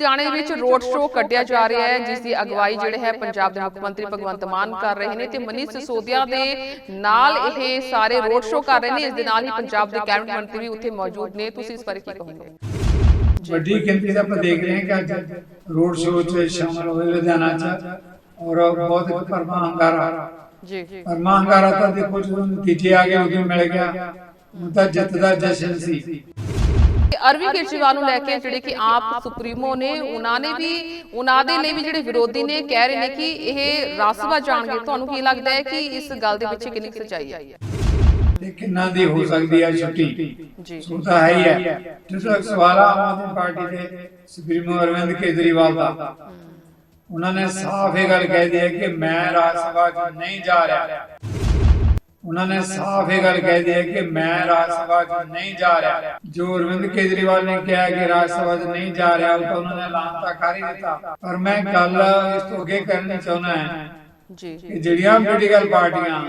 ਲੁਧਿਆਣੇ ਵਿੱਚ road show ਕੱਢਿਆ ਜਾ ਰਿਹਾ ਹੈ ਜਿਸ ਦੀ ਅਗਵਾਈ ਜਿਹੜੇ ਹੈ ਪੰਜਾਬ ਦੇ ਮੁੱਖ ਮੰਤਰੀ ਭਗਵੰਤ ਮਾਨ ਕਰ ਰਹੇ ਨੇ ਤੇ ਮਨੀਸ਼ ਸਿਸੋਦੀਆ ਦੇ ਨਾਲ ਇਹ ਸਾਰੇ ਰੋਡ ਸ਼ੋਅ ਕਰ ਰਹੇ ਨੇ ਇਸ ਦੇ ਨਾਲ ਹੀ ਪੰਜਾਬ ਦੇ ਕੈਬਨਿਟ ਮੰਤਰੀ ਵੀ ਉੱਥੇ ਮੌਜੂਦ ਨੇ। ਤੁਸੀਂ ਇਸ ਬਾਰੇ ਕੀ ਕਹੋਗੇ? ਵੱਡੀ ਗਿਣਤੀ ਦਾ ਆਪਾਂ ਦੇਖ ਰਹੇ ਹਾਂ ਕਿ ਅੱਜ ਰੋਡ ਸ਼ੋਅ 'ਚ ਸ਼ਾਮਲ ਹੋਏ ਲੁਧਿਆਣਾ 'ਚ ਔਰ ਬਹੁਤ ਪਰਮਾ ਹੰਗਾਰਾ। ਜੀ। ਪਰਮਾ ਹੰਗਾਰਾ ਤਾਂ ਦੇਖੋ ਜਦੋਂ ਨਤੀਜੇ ਆ ਗਏ ਉਦੋਂ ਮਿਲ ਗਿਆ। ਹੁਣ ਤਾਂ ਜਿੱਤ ਦਾ ਜਸ਼ਨ ਸੀ। ਅਰਵਿੰਦ ਕੇਜਰੀਵਾਲ ਨੂੰ ਲੈ ਕੇ ਜਿਹੜੇ ਕਿ ਆਪ ਸੁਪਰੀਮੋ ਨੇ ਉਹਨਾਂ ਨੇ ਵੀ ਉਹਨਾਂ ਦੇ ਲਈ ਵੀ ਜਿਹੜੇ ਵਿਰੋਧੀ ਨੇ ਕਹਿ ਰਹੇ ਨੇ ਕਿ ਇਹ ਰਾਸਵਾ ਜਾਣਗੇ ਤੁਹਾਨੂੰ ਕੀ ਲੱਗਦਾ ਹੈ ਕਿ ਇਸ ਗੱਲ ਦੇ ਪਿੱਛੇ ਕਿੰਨੀ ਸੱਚਾਈ ਹੈ? ਤੇ ਕਿੰਨਾ ਦੀ ਹੋ ਸਕਦੀ ਹੈ ਛੁੱਟੀ? ਜੀ। ਸੋ ਤਾਂ ਹੈ ਹੀ ਹੈ। ਜਿਸ ਤੱਕ ਸਵਾਲ ਆ ਆਮ ਆਦਮੀ ਪਾਰਟੀ ਦੇ ਸੁਪਰੀਮੋ ਅਰਵਿੰਦ ਕੇਜਰੀਵਾਲ ਦਾ ਉਹਨਾਂ ਨੇ ਸਾਫ਼ ਇਹ ਗੱਲ ਕਹਿ ਦਿੱਤੀ ਹੈ ਕਿ ਮੈਂ ਰਾਜ ਸਭਾ 'ਚ ਨਹੀਂ ਜਾ ਰਿਹਾ। ਉਹਨਾਂ ਨੇ ਸਾਫ਼ ਇਹ ਗੱਲ ਕਹਿ ਦਿੱਤੀ ਹੈ ਕਿ ਮੈਂ ਰਾਜ ਸਭਾ 'ਚ ਨਹੀਂ ਜਾ ਰਿਹਾ। ਜੋ ਅਰਵਿੰਦ ਕੇਜਰੀਵਾਲ ਨੇ ਕਿਹਾ ਕਿ ਰਾਜ ਸਭਾ 'ਚ ਨਹੀਂ ਜਾ ਰਿਹਾ ਉਹ ਤਾਂ ਉਹਨਾਂ ਨੇ ਐਲਾਨ ਤਾਂ ਕਰ ਹੀ ਦਿੱਤਾ। ਪਰ ਮੈਂ ਗੱਲ ਇਸ ਤੋਂ ਅੱਗੇ ਕਰਨੀ ਚਾਹੁੰਦਾ ਹਾਂ ਜੀ। ਕਿ ਜਿਹੜੀਆਂ ਪੋਲੀਟੀਕਲ ਪਾਰਟੀਆਂ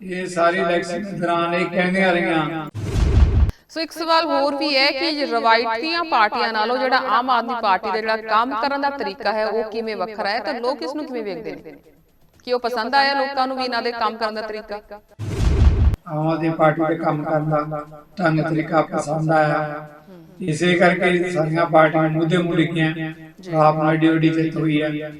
ਇਹ ਸਾਰੀ ਇਲੈਕਸ਼ਨ ਦੇ ਦੌਰਾਨ ਇਹ ਕਹਿੰਦੀਆਂ ਰਹੀਆਂ। ਸੋ ਇੱਕ ਸਵਾਲ ਹੋਰ ਵੀ ਹੈ ਕਿ ਰਵਾਇਤੀਆਂ ਪਾਰਟੀਆਂ ਨਾਲੋਂ ਜਿਹੜਾ ਆਮ ਆਦਮੀ ਪਾਰਟੀ ਦਾ ਜਿਹੜਾ ਕੰਮ ਕਰਨ ਦਾ ਤਰੀਕਾ ਹੈ ਉਹ ਕਿਵੇਂ ਵੱਖਰਾ ਹੈ? ਤਾਂ ਲੋਕ ਇਸ ਨੂੰ ਕਿਵੇਂ ਵੇਖਦੇ ਨੇ? ਕਿ ਉਹ ਪਸੰਦ ਆਇਆ ਲੋਕਾਂ ਨੂੰ ਵੀ ਇਹਨਾਂ ਦੇ ਕੰਮ ਕਰਨ ਦਾ ਤਰੀਕਾ। ਆਮ ਆਦਮੀ ਪਾਰਟੀ ਦੇ ਕੰਮ ਕਰਨ ਦਾ ਢੰਗ ਤਰੀਕਾ ਪਸੰਦ ਆਇਆ। ਇਸੇ ਕਰਕੇ ਸਾਰੀਆਂ ਪਾਰਟੀਆਂ ਮੁੱਦੇ ਮੁੜਕੀਆਂ ਆਪ ਨਾਲ ਵੱਡੀ ਜਿੱਤ ਹੋਈ ਹੈ।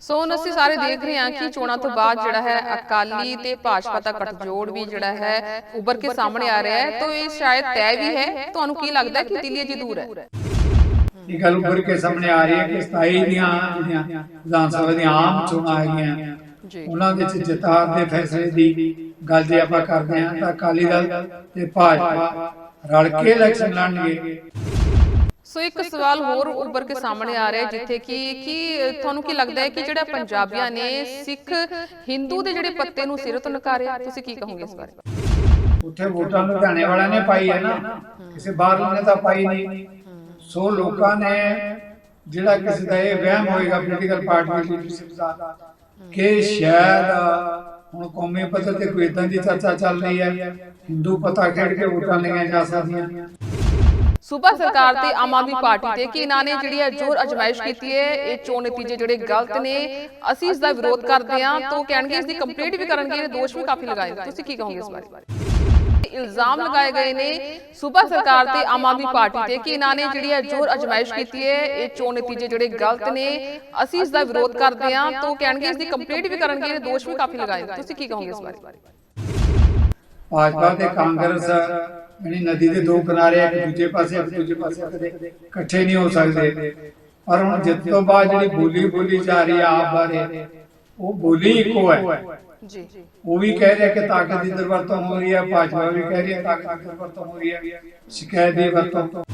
ਸੋ ਹੁਣ ਅਸੀਂ ਸਾਰੇ ਦੇਖ ਰਹੇ ਹਾਂ ਕਿ ਚੋਣਾਂ ਤੋਂ ਬਾਅਦ ਜਿਹੜਾ ਹੈ ਅਕਾਲੀ ਤੇ ਭਾਜਪਾ ਦਾ ਗੱਠਜੋੜ ਵੀ ਜਿਹੜਾ ਹੈ ਉੱਭਰ ਕੇ ਸਾਹਮਣੇ ਆ ਰਿਹਾ ਹੈ। ਤਾਂ ਇਹ ਸ਼ਾਇਦ ਤੈਅ ਵੀ ਹੈ। ਤੁਹਾਨੂੰ ਕੀ ਲੱਗਦਾ ਕਿ ਦਿੱਲੀ ਅਜੇ ਦੂਰ ਹੈ? ਇਹ ਗੱਲ ਉੱਭਰ ਕੇ ਸਾਹਮਣੇ ਆ ਰਹੀ ਹੈ ਕਿ 27 ਦੀਆਂ ਜਿਹੜੀਆਂ ਵਿਧਾਨ ਸਭਾ ਦੀਆਂ ਆਮ ਚੋਣਾਂ ਜੀ। ਉਹਨਾਂ ਵਿੱਚ ਜਿਤਾਰ ਦੇ ਫੈਸਲੇ ਦੀ ਗੱਲ ਜੇ ਆਪਾਂ ਕਰਦੇ ਹਾਂ ਤਾਂ ਅਕਾਲੀ ਦਲ ਤੇ ਭਾਜਪਾ ਰਲ ਕੇ ਇਲੈਕਸ਼ਨ ਲੜਨਗੇ। ਸੋ ਇੱਕ ਸਵਾਲ ਹੋਰ ਉੱਭਰ ਕੇ ਸਾਹਮਣੇ ਆ ਰਿਹਾ ਜਿੱਥੇ ਕਿ ਕੀ ਤੁਹਾਨੂੰ ਕੀ ਲੱਗਦਾ ਹੈ ਕਿ ਜਿਹੜਾ ਪੰਜਾਬੀਆਂ ਨੇ ਸਿੱਖ ਹਿੰਦੂ ਦੇ ਜਿਹੜੇ ਪੱਤੇ ਨੂੰ ਸਿਰ ਤੋਂ ਨਕਾਰਿਆ ਤੁਸੀਂ ਕੀ ਕਹੋਗੇ ਇਸ ਬਾਰੇ? ਉੱਥੇ ਵੋਟਾਂ ਲੁਧਿਆਣੇ ਵਾਲਿਆਂ ਨੇ ਪਾਈ ਹੈ ਨਾ। ਕਿਸੇ ਬਾਹਰ ਨੇ ਤਾਂ ਪਾਈ ਨਹੀਂ। ਸੋ ਲੋਕਾਂ ਨੇ ਜਿਹੜਾ ਕਿਸੇ ਦਾ ਇਹ ਵਹਿਮ ਹੋਏਗਾ ਪੋਲੀਟੀਕਲ ਪਾਰਟੀ ਲੀਡਰਸ਼ਿਪ ਦਾ ਕਿ ਸ਼ਾਇਦ ਹੁਣ ਕੌਮੀ ਪੱਧਰ ਤੇ ਕੋਈ ਇਦਾਂ ਦੀ ਚਰਚਾ ਚੱਲ ਰਹੀ ਹੈ, ਹਿੰਦੂ ਪਤਾ ਖੇਡ ਕੇ ਵੋਟਾਂ ਲਈਆਂ ਜਾ ਸਕਦੀਆਂ। ਸੂਬਾ ਸਰਕਾਰ ਤੇ ਆਮ ਆਦਮੀ ਪਾਰਟੀ ਤੇ ਕਿ ਇਹਨਾਂ ਨੇ ਜਿਹੜੀ ਹੈ ਜ਼ੋਰ ਅਜਮਾਇਸ਼ ਕੀਤੀ ਹੈ, ਇਹ ਚੋਣ ਨਤੀਜੇ ਜਿਹੜੇ ਗਲਤ ਨੇ, ਅਸੀਂ ਇਸ ਦਾ ਵਿਰੋਧ ਕਰਦੇ ਹਾਂ, ਤਾਂ ਕਹਿਣਗੇ, ਇਸ ਦੀ ਕੰਪਲੀਟ ਵੀ ਕਰਨਗੇ ਦੋਸ਼ ਵੀ ਕਾਫੀ ਲਗਾਏ ਤੁਸੀਂ ਕੀ ਕਹੋਗੇ ਇਸ ਬਾਰੇ? ਇਲਜ਼ਾਮ ਲਗਾਏ ਗਏ ਨੇ। ਸੂਬਾ ਸਰਕਾਰ ਤੇ ਆਮ ਆਦਮੀ ਪਾਰਟੀ ਤੇ ਕਿ ਇਹਨਾਂ ਨੇ ਜਿਹੜੀ ਹੈ ਜ਼ੋਰ ਅਜਮਾਇਸ਼ ਕੀਤੀ ਹੈ ਇਹ ਚੋਣ ਨਤੀਜੇ ਜਿਹੜੇ ਗਲਤ ਨੇ ਅਸੀਂ ਇਸ ਦਾ ਵਿਰੋਧ ਕਰਦੇ ਹਾਂ ਤਾਂ ਕਹਿਣਗੇ ਇਸ ਦੀ ਕੰਪਲੀਟ ਵੀ ਕਰਨਗੇ ਦੋਸ਼ ਵੀ ਕਾਫੀ ਲਗਾਏ ਤੁਸੀਂ ਕੀ ਕਹੋਗੇ ਇਸ ਬਾਰੇ? ਭਾਜਪਾ ਤੇ ਕਾਂਗਰਸ ਜਿਹੜੀ ਨਦੀ ਦੇ ਦੋ ਕਿਨਾਰੇ ਇੱਕ ਦੂਜੇ ਪਾਸੇ ਇੱਕ ਦੂਜੇ ਪਾਸੇ ਕਦੇ ਇਕੱਠੇ ਨਹੀਂ ਹੋ ਸਕਦੇ। ਪਰ ਹੁਣ ਜਿੱਤ ਤੋਂ ਬਾਅਦ ਜਿਹੜੀ ਬੋਲੀ ਬੋਲੀ ਜਾ ਰਹੀ ਹੈ ਆਪ ਬਾਰੇ ਉਹ ਬੋਲੀ ਇੱਕੋ ਹੈ। ਜੀ। ਉਹ ਵੀ ਕਹਿ ਰਿਹਾ ਕਿ ਤਾਕਤ ਦੀ ਦੁਰਵਰਤੋਂ ਹੋ ਰਹੀ ਹੈ, ਭਾਜਪਾ ਵੀ ਕਹਿ ਰਹੀ ਹੈ, ਤਾਕਤ ਦੀ ਦੁਰਵਰਤੋਂ ਹੋ ਰਹੀ ਹੈ, ਸ਼ਿਕਾਇਤ ਦੀ ਵਰਤੋਂ।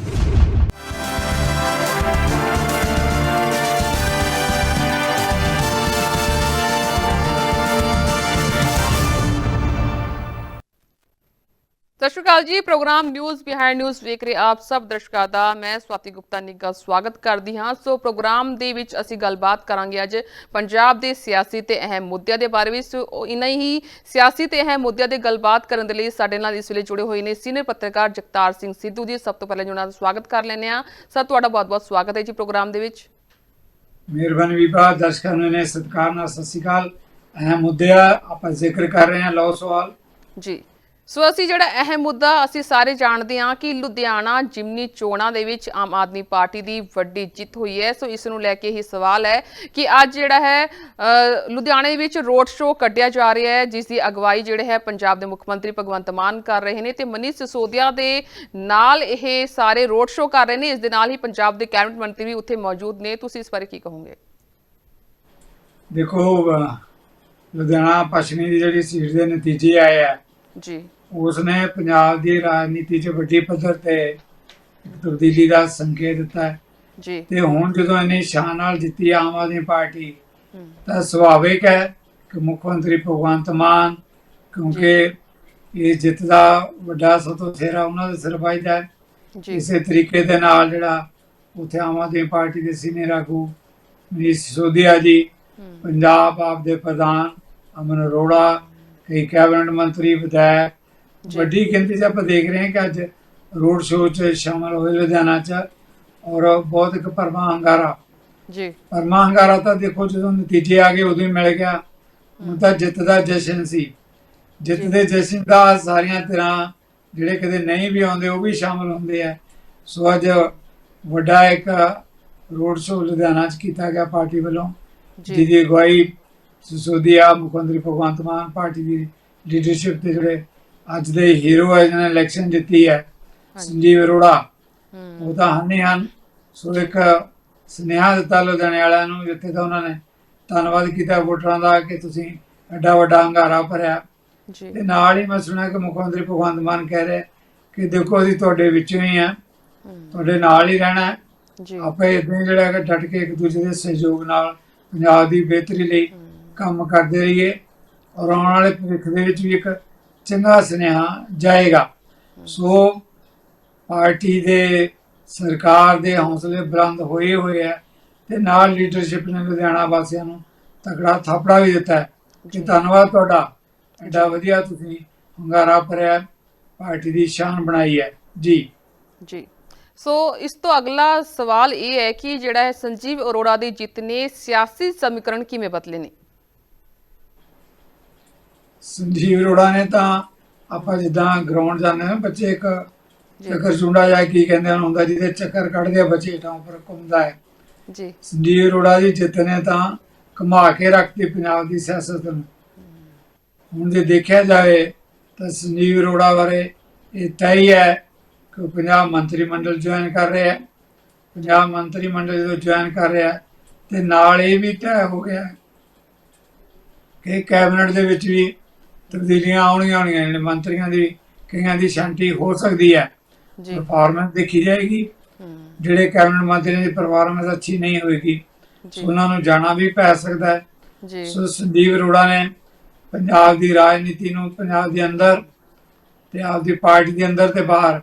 ਸਤਿ ਸ਼੍ਰੀ ਅਕਾਲ ਜੀ ਪ੍ਰੋਗਰਾਮ ਨਿਊਜ਼ ਬਿਹਾਈਂਡ ਨਿਊਜ਼ ਵੇਖ ਰਹੇ ਆਪ ਸਭ ਦਰਸ਼ਕਾਂ ਦਾ। ਮੈਂ ਸਵਾਤੀ ਗੁਪਤਾ ਨਿੱਗਾ ਸਵਾਗਤ ਕਰਦੀ ਹਾਂ। ਸੋ ਪ੍ਰੋਗਰਾਮ ਦੇ ਵਿੱਚ ਅਸੀਂ ਗੱਲਬਾਤ ਕਰਾਂਗੇ ਅੱਜ ਪੰਜਾਬ ਦੇ ਸਿਆਸੀ ਤੇ ਅਹਿਮ ਮੁੱਦਿਆਂ ਦੇ ਬਾਰੇ ਵਿੱਚ। ਸੋ ਇਨਾਂ ਹੀ ਸਿਆਸੀ ਤੇ ਅਹਿਮ ਮੁੱਦਿਆਂ ਦੇ ਗੱਲਬਾਤ ਕਰਨ ਦੇ ਲਈ ਸਾਡੇ ਨਾਲ ਇਸ ਵੇਲੇ ਜੁੜੇ ਹੋਏ ਨੇ ਸੀਨੀਅਰ ਪੱਤਰਕਾਰ ਜਗਤਾਰ ਸਿੰਘ ਸਿੱਧੂ ਜੀ। ਸਭ ਤੋਂ ਪਹਿਲਾਂ ਉਹਨਾਂ ਦਾ ਸਵਾਗਤ ਕਰ ਲੈਂਦੇ ਹਾਂ। ਸਰ ਤੁਹਾਡਾ ਬਹੁਤ-ਬਹੁਤ ਸਵਾਗਤ ਹੈ ਜੀ ਪ੍ਰੋਗਰਾਮ ਦੇ ਵਿੱਚ। ਮਿਹਰਬਾਨੀ ਵਿਭਾ ਦਰਸ਼ਕਾਂ ਨੂੰ ਸਤਿਕਾਰ ਨਾਲ ਸਤਿ ਸ਼੍ਰੀ ਅਕਾਲ। ਅਹਿਮ ਮੁੱਦੇ ਆ ਆਪਾਂ ਜ਼ਿਕਰ ਕਰ ਰਹੇ ਹਾਂ। ਲਓ ਸਵਾਲ। ਜੀ। ਸੋ ਅਸੀਂ ਜਿਹੜਾ ਅਹਿਮ ਮੁੱਦਾ ਅਸੀਂ ਸਾਰੇ ਜਾਣਦੇ ਹਾਂ ਕਿ ਲੁਧਿਆਣਾ ਜਿਮਨੀ ਚੋਣਾਂ ਦੇ ਵਿੱਚ ਆਮ ਆਦਮੀ ਪਾਰਟੀ ਦੀ ਵੱਡੀ ਜਿੱਤ ਹੋਈ ਹੈ। ਸੋ ਇਸ ਨੂੰ ਲੈ ਕੇ ਹੀ ਸਵਾਲ ਹੈ ਕਿ ਅੱਜ ਜਿਹੜਾ ਹੈ ਲੁਧਿਆਣੇ ਵਿੱਚ ਰੋਡ ਸ਼ੋਅ ਕੱਢਿਆ ਜਾ ਰਿਹਾ ਹੈ ਜਿਸ ਦੀ ਅਗਵਾਈ ਜਿਹੜੇ ਹੈ ਪੰਜਾਬ ਦੇ ਮੁੱਖ ਮੰਤਰੀ ਭਗਵੰਤ ਮਾਨ ਕਰ ਰਹੇ ਨੇ ਤੇ ਮਨੀਸ਼ ਸਿਸੋਦੀਆ ਦੇ ਨਾਲ ਇਹ ਸਾਰੇ ਰੋਡ ਸ਼ੋਅ ਕਰ ਰਹੇ ਨੇ। ਇਸ ਦੇ ਨਾਲ ਹੀ ਪੰਜਾਬ ਦੇ ਕੈਬਨਿਟ ਮੰਤਰੀ ਵੀ ਉੱਥੇ ਮੌਜੂਦ ਨੇ। ਤੁਸੀਂ ਇਸ ਬਾਰੇ ਕੀ ਕਹੋਗੇ? ਦੇਖੋ ਲੁਧਿਆਣਾ ਪੱਛਮੀ ਦੀ ਜਿਹੜੀ ਸੀਟ ਦੇ ਨਤੀਜੇ ਆਏ ਆ ਜੀ। ਉਸ ਨੇ ਪੰਜਾਬ ਦੀ ਰਾਜਨੀਤੀ 'ਚ ਵੱਡੀ ਪੱਧਰ ਤੇ ਤਬਦੀਲੀ ਦਾ ਸੰਕੇਤ ਦਿੱਤਾ ਜੀ। ਤੇ ਹੁਣ ਜਦੋਂ ਇੰਨੀ ਸ਼ਾਨ ਨਾਲ ਜਿੱਤੀ ਆਮ ਆਦਮੀ ਪਾਰਟੀ ਤਾਂ ਸੁਭਾਵਿਕ ਹੈ ਕਿ ਮੁੱਖ ਮੰਤਰੀ ਭਗਵੰਤ ਮਾਨ ਕਿਉਂਕਿ ਇਹ ਜਿੱਤ ਦਾ ਵੱਡਾ ਸਤੋ ਸੇਰਾ ਉਹਨਾਂ ਦੇ ਸਿਰ ਵੱਜਦਾ ਹੈ। ਇਸੇ ਤਰੀਕੇ ਦੇ ਨਾਲ ਜਿਹੜਾ ਉੱਥੇ ਆਮ ਆਦਮੀ ਪਾਰਟੀ ਦੇ ਸੀਨੀਅਰ ਆਗੂ ਮਨੀਸ਼ ਸਿਸੋਦੀਆ ਜੀ ਪੰਜਾਬ ਆਪ ਦੇ ਪ੍ਰਧਾਨ ਅਮਨ ਅਰੋੜਾ ਕਈ ਕੈਬਨਿਟ ਮੰਤਰੀ ਵਿਧਾਇਕ। ਵੱਡੀ ਗਿਣਤੀ 'ਚ ਆਪਾਂ ਦੇਖ ਰਹੇ ਹਾਂ ਕਿ ਅੱਜ ਰੋਡ ਸ਼ੋਅ 'ਚ ਸ਼ਾਮਲ ਹੋਏ ਲੁਧਿਆਣਾ 'ਚ ਔਰ ਬਹੁਤ ਇੱਕ ਪਰਮਾ ਹੰਗਾਰਾ। ਜੀ। ਪਰਮਾ ਹੰਗਾਰਾ ਤਾਂ ਦੇਖੋ ਜਦੋਂ ਨਤੀਜੇ ਆ ਗਏ ਉਦੋਂ ਹੀ ਮਿਲ ਗਿਆ। ਹੁਣ ਤਾਂ ਜਿੱਤ ਦਾ ਜਸ਼ਨ ਸੀ। ਜਿੱਤ ਦੇ ਜਸ਼ਨ ਦਾ ਸਾਰੀਆਂ ਤਰ੍ਹਾਂ ਜਿਹੜੇ ਕਦੇ ਨਹੀਂ ਵੀ ਆਉਂਦੇ ਉਹ ਵੀ ਸ਼ਾਮਲ ਹੁੰਦੇ ਆ। ਸੋ ਅੱਜ ਵੱਡਾ ਇੱਕ ਰੋਡ ਸ਼ੋਅ ਲੁਧਿਆਣਾ 'ਚ ਕੀਤਾ ਗਿਆ ਪਾਰਟੀ ਵੱਲੋਂ। ਜਿਹਦੀ ਅਗਵਾਈ ਸਿਸੋਦੀਆ ਮੁੱਖ ਮੰਤਰੀ ਭਗਵੰਤ ਮਾਨ ਪਾਰਟੀ ਦੀ ਲੀਡਰਸ਼ਿਪ ਤੇ ਜਿਹੜੇ ਅੱਜ ਦੇ ਹੀਰੋ ਹੈ ਜਿਹਨੇ ਇਲੈਕਸ਼ਨ ਜਿੱਤੀ ਹੈ ਸੰਜੀਵ ਅਰੋੜਾ। ਉਹ ਤਾਂ ਹਨ ਹਨ। ਸੋ ਇੱਕ ਸੁਨੇਹਾ ਦਿੱਤਾ ਲੁਧਿਆਣੇ ਵਾਲਿਆਂ ਨੂੰ ਜਿੱਥੇ ਤਾਂ ਉਹਨਾਂ ਨੇ ਧੰਨਵਾਦ ਕੀਤਾ ਵੋਟਰਾਂ ਦਾ ਕਿ ਤੁਸੀਂ ਐਡਾ ਵੱਡਾ ਹੰਗਾਰਾ ਭਰਿਆ। ਜੀ। ਤੇ ਨਾਲ ਹੀ ਮੈਂ ਸੁਣਿਆ ਕਿ ਮੁੱਖ ਮੰਤਰੀ ਭਗਵੰਤ ਮਾਨ ਕਹਿ ਰਹੇ ਕਿ ਦੇਖੋ ਅਸੀਂ ਤੁਹਾਡੇ ਵਿੱਚੋਂ ਹੀ। ਆ ਤੁਹਾਡੇ ਨਾਲ ਹੀ ਰਹਿਣਾ ਹੈ। ਜੀ। ਆਪੇ ਇਦਾਂ ਜਿਹੜਾ ਹੈਗਾ ਡਟ ਕੇ ਇੱਕ ਦੂਜੇ ਦੇ ਸਹਿਯੋਗ ਨਾਲ ਪੰਜਾਬ ਦੀ ਬਿਹਤਰੀ ਲਈ ਕੰਮ ਕਰਦੇ ਰਹੀਏ। ਔਰ ਆਉਣ ਵਾਲੇ ਭਵਿੱਖ ਦੇ ਵਿੱਚ ਵੀ ਇੱਕ ਚੰਗਾ ਸੁਨੇਹਾ ਜਾਏਗਾ। ਸੋ ਪਾਰਟੀ ਦੇ ਸਰਕਾਰ ਦੇ ਹੌਸਲੇ ਬੁਲੰਦ ਹੋਏ ਹੋਏ ਆ ਤੇ ਨਾਲ ਲੀਡਰਸ਼ਿਪ ਨੇ ਲੁਧਿਆਣਾ ਵਾਸੀਆਂ ਨੂੰ ਤਕੜਾ ਥਾਪੜਾ ਵੀ ਦਿੱਤਾ ਹੈ। ਕਿ ਧੰਨਵਾਦ ਤੁਹਾਡਾ। ਐਡਾ ਵਧੀਆ ਤੁਸੀਂ ਹੰਗਾਰਾ ਭਰਿਆ ਪਾਰਟੀ ਦੀ ਸ਼ਾਨ ਬਣਾਈ ਹੈ। ਜੀ। ਜੀ। ਸੋ ਇਸ ਤੋਂ ਅਗਲਾ ਸਵਾਲ ਇਹ ਹੈ ਕਿ ਜਿਹੜਾ ਹੈ ਸੰਜੀਵ ਅਰੋੜਾ ਦੀ ਜਿੱਤ ਨੇ ਸਿਆਸੀ ਸਮੀਕਰਨ ਕਿਵੇਂ ਬਦਲੇ ਨੇ? ਸੰਜੀਵ ਅਰੋੜਾ ਨੇ ਤਾਂ ਆਪਾਂ ਜਿੱਦਾਂ ਗਰਾਊਂਡ ਜਾਂਦੇ ਨੇ ਬੱਚੇ ਇੱਕ ਜੀ। ਚੱਕਰ ਚੁੰਡਾ ਜਾਂ ਕੀ ਕਹਿੰਦੇ ਹਨ ਹੁੰਦਾ ਜਿਹਦੇ ਚੱਕਰ ਕੱਢਦੇ ਆ ਬੱਚੇ ਤਾਂ ਉੱਪਰ ਘੁੰਮਦਾ ਹੈ। ਜੀ। ਸੰਜੀਵ ਅਰੋੜਾ ਦੀ ਜਿੱਤ ਨੇ ਤਾਂ ਕਮਾ ਕੇ ਰੱਖਤੀ ਪੰਜਾਬ ਦੀ ਸਿਆਸਤ ਨੂੰ। ਹੁਣ ਜੇ ਦੇਖਿਆ ਜਾਵੇ ਤਾਂ ਸੰਜੀਵ ਅਰੋੜਾ ਬਾਰੇ ਇਹ ਤੈਅ ਹੀ ਕਿ ਪੰਜਾਬ ਮੰਤਰੀ ਮੰਡਲ ਜੁਆਇਨ ਕਰ ਰਿਹਾ ਹੈ। ਪੰਜਾਬ ਮੰਤਰੀ ਮੰਡਲ ਜਦੋਂ ਜੁਆਇਨ ਕਰ ਰਿਹਾ ਹੈ, ਤੇ ਨਾਲ ਇਹ ਵੀ ਤੈਅ ਹੋ ਗਿਆ ਕਿ ਕੈਬਨਿਟ ਦੇ ਵਿੱਚ ਵੀ ਤਬਦੀਲੀਆਂ ਆਉਣੀਆਂ ਆਉਣੀਆਂ ਨੇ ਮੰਤਰੀਆਂ ਦੀ ਕਈਆਂ ਦੀ ਸ਼ਾਂਤੀ ਹੋ ਸਕਦੀ ਹੈ। ਜੀ। ਪਰਫਾਰਮੈਂਸ ਦੇਖੀ ਜਾਏਗੀ। ਜਿਹੜੇ ਕੈਬਨਿਟ ਮੰਤਰੀਆਂ ਦੀ ਪਰਫਾਰਮੈਂਸ ਅੱਛੀ ਨਹੀਂ ਹੋਏਗੀ ਉਹਨਾਂ ਨੂੰ ਜਾਣਾ ਵੀ ਪੈ ਸਕਦਾ ਹੈ। ਜੀ। ਸੋ ਸੰਦੀਪ ਅਰੋੜਾ ਨੇ ਪੰਜਾਬ ਦੀ ਰਾਜਨੀਤੀ ਨੂੰ ਪੰਜਾਬ ਦੇ ਅੰਦਰ ਤੇ ਆਪਦੀ ਪਾਰਟੀ ਦੇ ਅੰਦਰ ਤੇ ਬਾਹਰ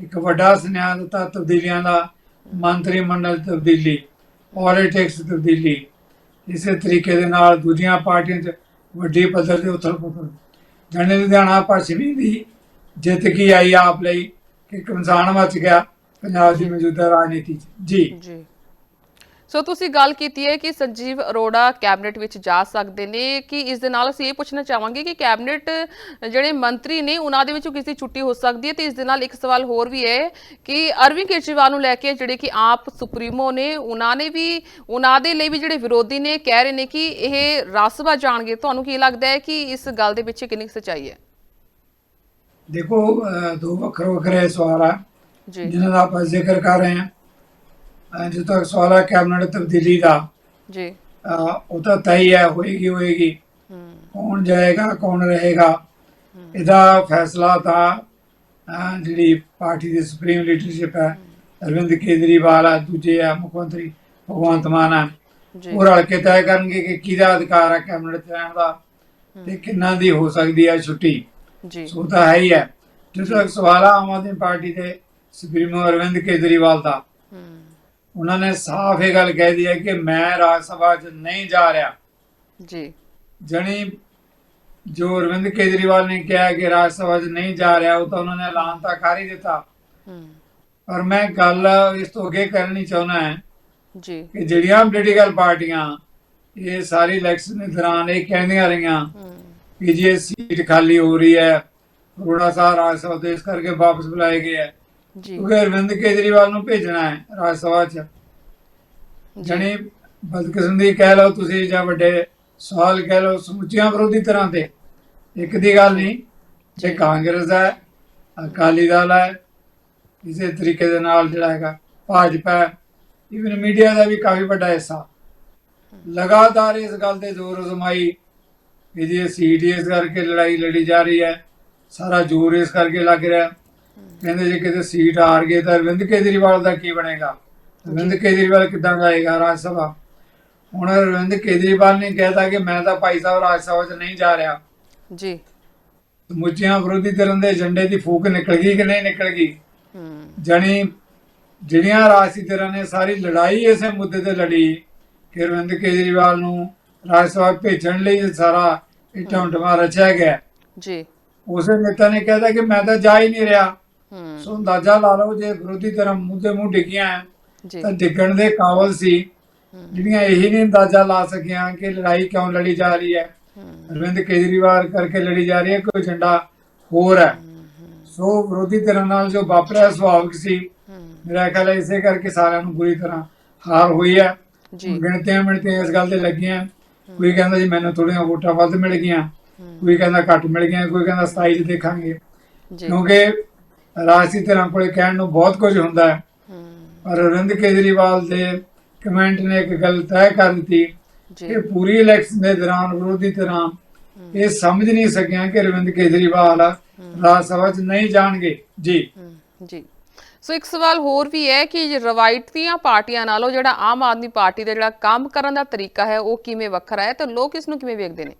ਇੱਕ ਵੱਡਾ ਸੁਨੇਹਾ ਦਿੱਤਾ ਤਬਦੀਲੀਆਂ ਦਾ ਮੰਤਰੀ ਮੰਡਲ ਤਬਦੀਲੀ ਪੋਲਿਟਿਕਸ ਤਬਦੀਲੀ। ਇਸੇ ਤਰੀਕੇ ਦੇ ਨਾਲ ਦੂਜੀਆਂ ਪਾਰਟੀਆਂ 'ਚ ਵੱਡੀ ਪੱਧਰ ਤੇ ਉਥਲ ਪੁਥਲ ਜਣੇ ਲੁਧਿਆਣਾ ਪੱਛਮੀ ਦੀ ਜਿੱਤ ਕੀ ਆਈ ਆਪ ਲਈ? ਕਿ ਕਮਸਾਨ ਬਚ ਗਿਆ, ਪੰਜਾਬ ਦੀ ਮੌਜੂਦਾ ਰਾਜਨੀਤੀ 'ਚ। ਜੀ। ਜੀ। ਸੋ ਤੁਸੀਂ ਗੱਲ ਕੀਤੀ ਹੈ ਕਿ ਸੰਜੀਵ ਅਰੋੜਾ ਕੈਬਨਿਟ ਵਿੱਚ ਜਾ ਸਕਦੇ ਨੇ ਕਿ ਇਸ ਦੇ ਨਾਲ ਅਸੀਂ ਇਹ ਪੁੱਛਣਾ ਚਾਹਾਂਗੇ ਕਿ ਕੈਬਨਿਟ ਜਿਹੜੇ ਮੰਤਰੀ ਨੇ ਉਹਨਾਂ ਦੇ ਵਿੱਚੋਂ ਕਿਸੇ ਛੁੱਟੀ ਹੋ ਸਕਦੀ ਹੈ? ਤੇ ਇਸ ਦੇ ਨਾਲ ਇੱਕ ਸਵਾਲ ਹੋਰ ਵੀ ਹੈ ਕਿ ਅਰਵਿੰਦ ਕੇਜਰੀਵਾਲ ਨੂੰ ਲੈ ਕੇ ਜਿਹੜੇ ਕਿ ਆਪ ਸੁਪਰੀਮੋ ਨੇ ਉਹਨਾਂ ਨੇ ਵੀ ਉਹਨਾਂ ਦੇ ਲਈ ਵੀ ਜਿਹੜੇ ਵਿਰੋਧੀ ਨੇ ਕਹਿ ਰਹੇ ਨੇ ਕਿ ਇਹ ਰਾਜ ਸਭਾ ਜਾਣਗੇ। ਤੁਹਾਨੂੰ ਕੀ ਲੱਗਦਾ ਹੈ ਕਿ ਇਸ ਗੱਲ ਦੇ ਪਿੱਛੇ ਕਿੰਨੀ ਸੱਚਾਈ ਹੈ? ਦੇਖੋ ਦੋ ਵੱਖਰੇ ਵੱਖਰੇ ਸਵਾਲ ਆ ਜੀ। ਜਿਨ੍ਹਾਂ ਦਾ ਆਪਾਂ ਜ਼ਿਕਰ ਕਰ ਰਹੇ ਹਾਂ। ਜਿੱਥੇ ਤੱਕ ਸਵਾਲ ਹੈ ਕੈਬਨਿਟ ਤਬਦੀਲੀ ਦਾ ਜੀ। ਉਹ ਤਾਂ ਤੈਅ ਹੀ ਹੈ ਹੋਏਗੀ ਹੋਏਗੀ। ਕੌਣ ਜਾਏਗਾ ਕੌਣ ਰਹੇਗਾ? ਇਹਦਾ ਫੈਸਲਾ ਤਾਂ ਜਿਹੜੀ ਪਾਰਟੀ ਦੀ ਸੁਪਰੀਮ ਲੀਡਰਸ਼ਿਪ ਹੈ ਅਰਵਿੰਦ ਕੇਜਰੀਵਾਲ ਹੈ ਦੂਜੇ ਆ ਮੁੱਖ ਮੰਤਰੀ ਭਗਵੰਤ ਮਾਨ ਜੀ। ਉਹ ਰਲ ਕੇ ਤੈਅ ਕਰਨਗੇ ਕਿ ਕਿਹਦਾ ਅਧਿਕਾਰ ਹੈ ਕੈਬਨਿਟ 'ਚ ਰਹਿਣ ਦਾ ਤੇ ਕਿੰਨਾਂ ਦੀ ਹੋ ਸਕਦੀ ਹੈ ਛੁੱਟੀ? ਜੀ। ਸੋ ਤਾਂ ਹੈ ਹੀ ਹੈ। ਜਿੱਥੇ ਤੱਕ ਸਵਾਲ ਆ ਆਮ ਆਦਮੀ ਪਾਰਟੀ ਦੇ ਸੁਪਰੀਮੋ ਅਰਵਿੰਦ ਕੇਜਰੀਵਾਲ ਦਾ ਉਹਨਾਂ ਨੇ ਸਾਫ਼ ਇਹ ਗੱਲ ਕਹਿ ਦਿੱਤੀ ਹੈ ਕਿ ਮੈਂ ਰਾਜ ਸਭਾ 'ਚ ਨਹੀਂ ਜਾ ਰਿਹਾ। ਜੀ। ਜਣੀ ਜੋ ਅਰਵਿੰਦ ਕੇਜਰੀਵਾਲ ਨੇ ਕਿਹਾ ਕਿ ਰਾਜ ਸਭਾ 'ਚ ਨਹੀਂ ਜਾ ਰਿਹਾ ਉਹ ਤਾਂ ਉਹਨਾਂ ਨੇ ਐਲਾਨ ਤਾਂ ਕਰ ਹੀ ਦਿੱਤਾ। ਹੂੰ। ਪਰ ਮੈਂ ਗੱਲ ਇਸ ਤੋਂ ਅੱਗੇ ਕਰਨੀ ਚਾਹੁੰਦਾ ਹਾਂ ਜੀ। ਕਿ ਜਿਹੜੀਆਂ ਪੋਲੀਟੀਕਲ ਪਾਰਟੀਆਂ ਇਹ ਸਾਰੀ ਇਲੈਕਸ਼ਨ ਦੇ ਦੌਰਾਨ ਇਹ ਕਹਿੰਦੀਆਂ ਰਹੀਆਂ ਕਿ ਜੀ ਸੀਟ ਖਾਲੀ ਹੋ ਰਹੀ ਹੈ ਥੋੜਾ ਸਾ ਰਾਜ ਸਭਾ ਤੋਂ ਇਸ ਕਰਕੇ ਵਾਪਸ ਬੁਲਾਏ ਗਏ ਹੈ। ਜੀ। ਕਿਉਂਕਿ ਅਰਵਿੰਦ ਕੇਜਰੀਵਾਲ ਨੂੰ ਭੇਜਣਾ ਹੈ ਰਾਜ ਸਭਾ 'ਚ ਜਣੀ ਬਦਕਿਸਮਤੀ ਕਹਿ ਲਓ ਤੁਸੀਂ ਜਾਂ ਵੱਡੇ ਸਵਾਲ ਕਹਿ ਲਓ ਸਮੁੱਚੀਆਂ ਵਿਰੋਧੀ ਤਰ੍ਹਾਂ ਤੇ। ਇੱਕ ਦੀ ਗੱਲ ਨਹੀਂ ਜੇ। ਕਾਂਗਰਸ ਹੈ ਅਕਾਲੀ ਦਲ ਹੈ ਇਸੇ ਤਰੀਕੇ ਦੇ ਨਾਲ ਜਿਹੜਾ ਹੈਗਾ ਭਾਜਪਾ ਇਵਨ ਮੀਡੀਆ ਦਾ ਵੀ ਕਾਫੀ ਵੱਡਾ ਹਿੱਸਾ। ਲਗਾਤਾਰ ਇਸ ਗੱਲ ਤੇ ਜ਼ੋਰ ਅਜ਼ਮਾਈ ਕਿ ਜੀ ਇਸ ਕਰਕੇ ਲੜਾਈ ਲੜੀ ਜਾ ਰਹੀ ਹੈ ਸਾਰਾ ਜ਼ੋਰ ਇਸ ਕਰਕੇ ਲੱਗ ਰਿਹਾ। ਕਹਿੰਦੇ ਜੇ ਕਿਤੇ ਸੀਟ ਹਾਰ ਗਏ ਤਾਂ ਅਰਵਿੰਦ ਕੇਜਰੀਵਾਲ ਦਾ ਕੀ ਬਣੇਗਾ? ਅਰਵਿੰਦ ਕੇਜਰੀਵਾਲ ਕਿੱਦਾਂ ਜਾਏਗਾ ਰਾਜ ਸਭਾ? ਹੁਣ ਅਰਵਿੰਦ ਕੇਜਰੀਵਾਲ ਨੇ ਕਹਿਤਾ ਕਿ ਮੈਂ ਤਾਂ ਭਾਈ ਸਾਹਿਬ ਰਾਜ ਸਭਾ 'ਚ ਨਹੀਂ ਜਾ ਰਿਹਾ। ਜੀ। ਸਮੁੱਚੀਆਂ ਵਿਰੋਧੀ ਧਿਰਾਂ ਦੇ ਏਜੰਡੇ ਦੀ ਫੂਕ ਨਿਕਲ ਗਈ ਕਿ ਨਹੀਂ ਨਿਕਲ ਗਈ? ਜਣੀ ਜਿਹੜੀਆਂ ਰਾਜਸੀ ਧਿਰਾਂ ਨੇ ਸਾਰੀ ਲੜਾਈ ਇਸੇ ਮੁੱਦੇ ਤੇ ਲੜੀ ਕਿ ਅਰਵਿੰਦ ਕੇਜਰੀਵਾਲ ਨੂੰ ਰਾਜ ਸਭਾ ਭੇਜਣ ਲਈ ਸਾਰਾ ਇਹ ਢੰਡਮਾ ਰਚਿਆ ਗਿਆ। ਜੀ। ਉਸੇ ਨੇਤਾ ਨੇ ਕਹਿਤਾ ਕਿ ਮੈਂ ਤਾਂ ਜਾ ਹੀ ਨਹੀਂ ਰਿਹਾ। ਸੋ ਅੰਦਾਜ਼ਾ ਲਾ ਲਓ ਜੇ ਵਿਰੋਧੀ ਧਿਰਾਂ ਮੂੰਹ ਡਿੱਗੀਆਂ ਹੈ, ਜੀ। ਤਾਂ ਡਿੱਗਣ ਦੇ ਕਾਬਲ ਸੀ। ਜਿਹੜੀਆਂ ਇਹੀ ਨਹੀਂ ਅੰਦਾਜ਼ਾ ਲਾ ਸਕੀਆਂ ਕਿ ਲੜਾਈ ਕਿਉਂ ਲੜੀ ਜਾ ਰਹੀ ਹੈ। ਅਰਵਿੰਦ ਕੇਜਰੀਵਾਲ ਕਰਕੇ ਲੜੀ ਜਾ ਰਹੀ ਹੈ ਕੋਈ ਏਜੰਡਾ ਹੋਰ ਹੈ ਸੋ ਵਿਰੋਧੀ ਧਿਰਾਂ ਨਾਲ ਜੋ ਵਾਪਰਿਆ ਸੁਭਾਵਿਕ ਸੀ ਮੇਰਾ ਖਿਆਲ ਹੈ ਇਸੇ ਕਰਕੇ ਸਾਰਿਆਂ ਨੂੰ ਬੁਰੀ ਤਰ੍ਹਾਂ ਹਾਰ ਹੋਈ ਹੈ ਜੀ। ਗਿਣਤੀਆਂ ਮਿਣਤੀਆਂ ਇਸ ਗੱਲ ਤੇ ਲੱਗੀਆਂ। ਕੋਈ ਕਹਿੰਦਾ ਜੀ ਮੈਨੂੰ ਥੋੜੀਆਂ ਵੋਟਾਂ ਵੱਧ ਮਿਲ ਗਈਆਂ। ਕੋਈ ਕਹਿੰਦਾ ਘੱਟ ਮਿਲ ਗਈਆਂ ਕੋਈ ਕਹਿੰਦਾ 27 ਚ ਦੇਖਾਂਗੇ। ਕਿਉਂਕਿ ਰਾਜਸੀ ਧਿਰਾਂ ਕੋਲੇ ਕਹਿਣ ਨੂੰ ਬਹੁਤ ਕੁਝ ਹੁੰਦਾ ਹੈ। ਪਰ ਅਰਵਿੰਦ ਕੇਜਰੀਵਾਲ ਦੇ ਕਮੈਂਟ ਨੇ ਇੱਕ ਗੱਲ ਤੈਅ ਕਰ ਦਿੱਤੀ ਕਿ ਪੂਰੀ ਇਲੈਕਸ਼ਨ ਦੇ ਦੌਰਾਨ ਵਿਰੋਧੀ ਧਿਰਾਂ ਇਹ ਸਮਝ ਨਹੀਂ ਸਕਿਆ ਕਿ ਅਰਵਿੰਦ ਕੇਜਰੀਵਾਲ ਰਾਜ ਸਭਾ 'ਚ ਨਹੀਂ ਜਾਣਗੇ। ਜੀ। ਸੋ ਇੱਕ ਸਵਾਲ ਹੋਰ ਵੀ ਹੈ ਕਿ ਰਵਾਇਤੀਆਂ ਪਾਰਟੀਆਂ ਨਾਲੋਂ ਜਿਹੜਾ ਆਮ ਆਦਮੀ ਪਾਰਟੀ ਦਾ ਜਿਹੜਾ ਕੰਮ ਕਰਨ ਦਾ ਤਰੀਕਾ ਹੈ ਉਹ ਕਿਵੇਂ ਵੱਖਰਾ ਹੈ? ਤੇ ਲੋਕ ਇਸ ਨੂੰ ਕਿਵੇਂ ਵੇਖਦੇ ਨੇ?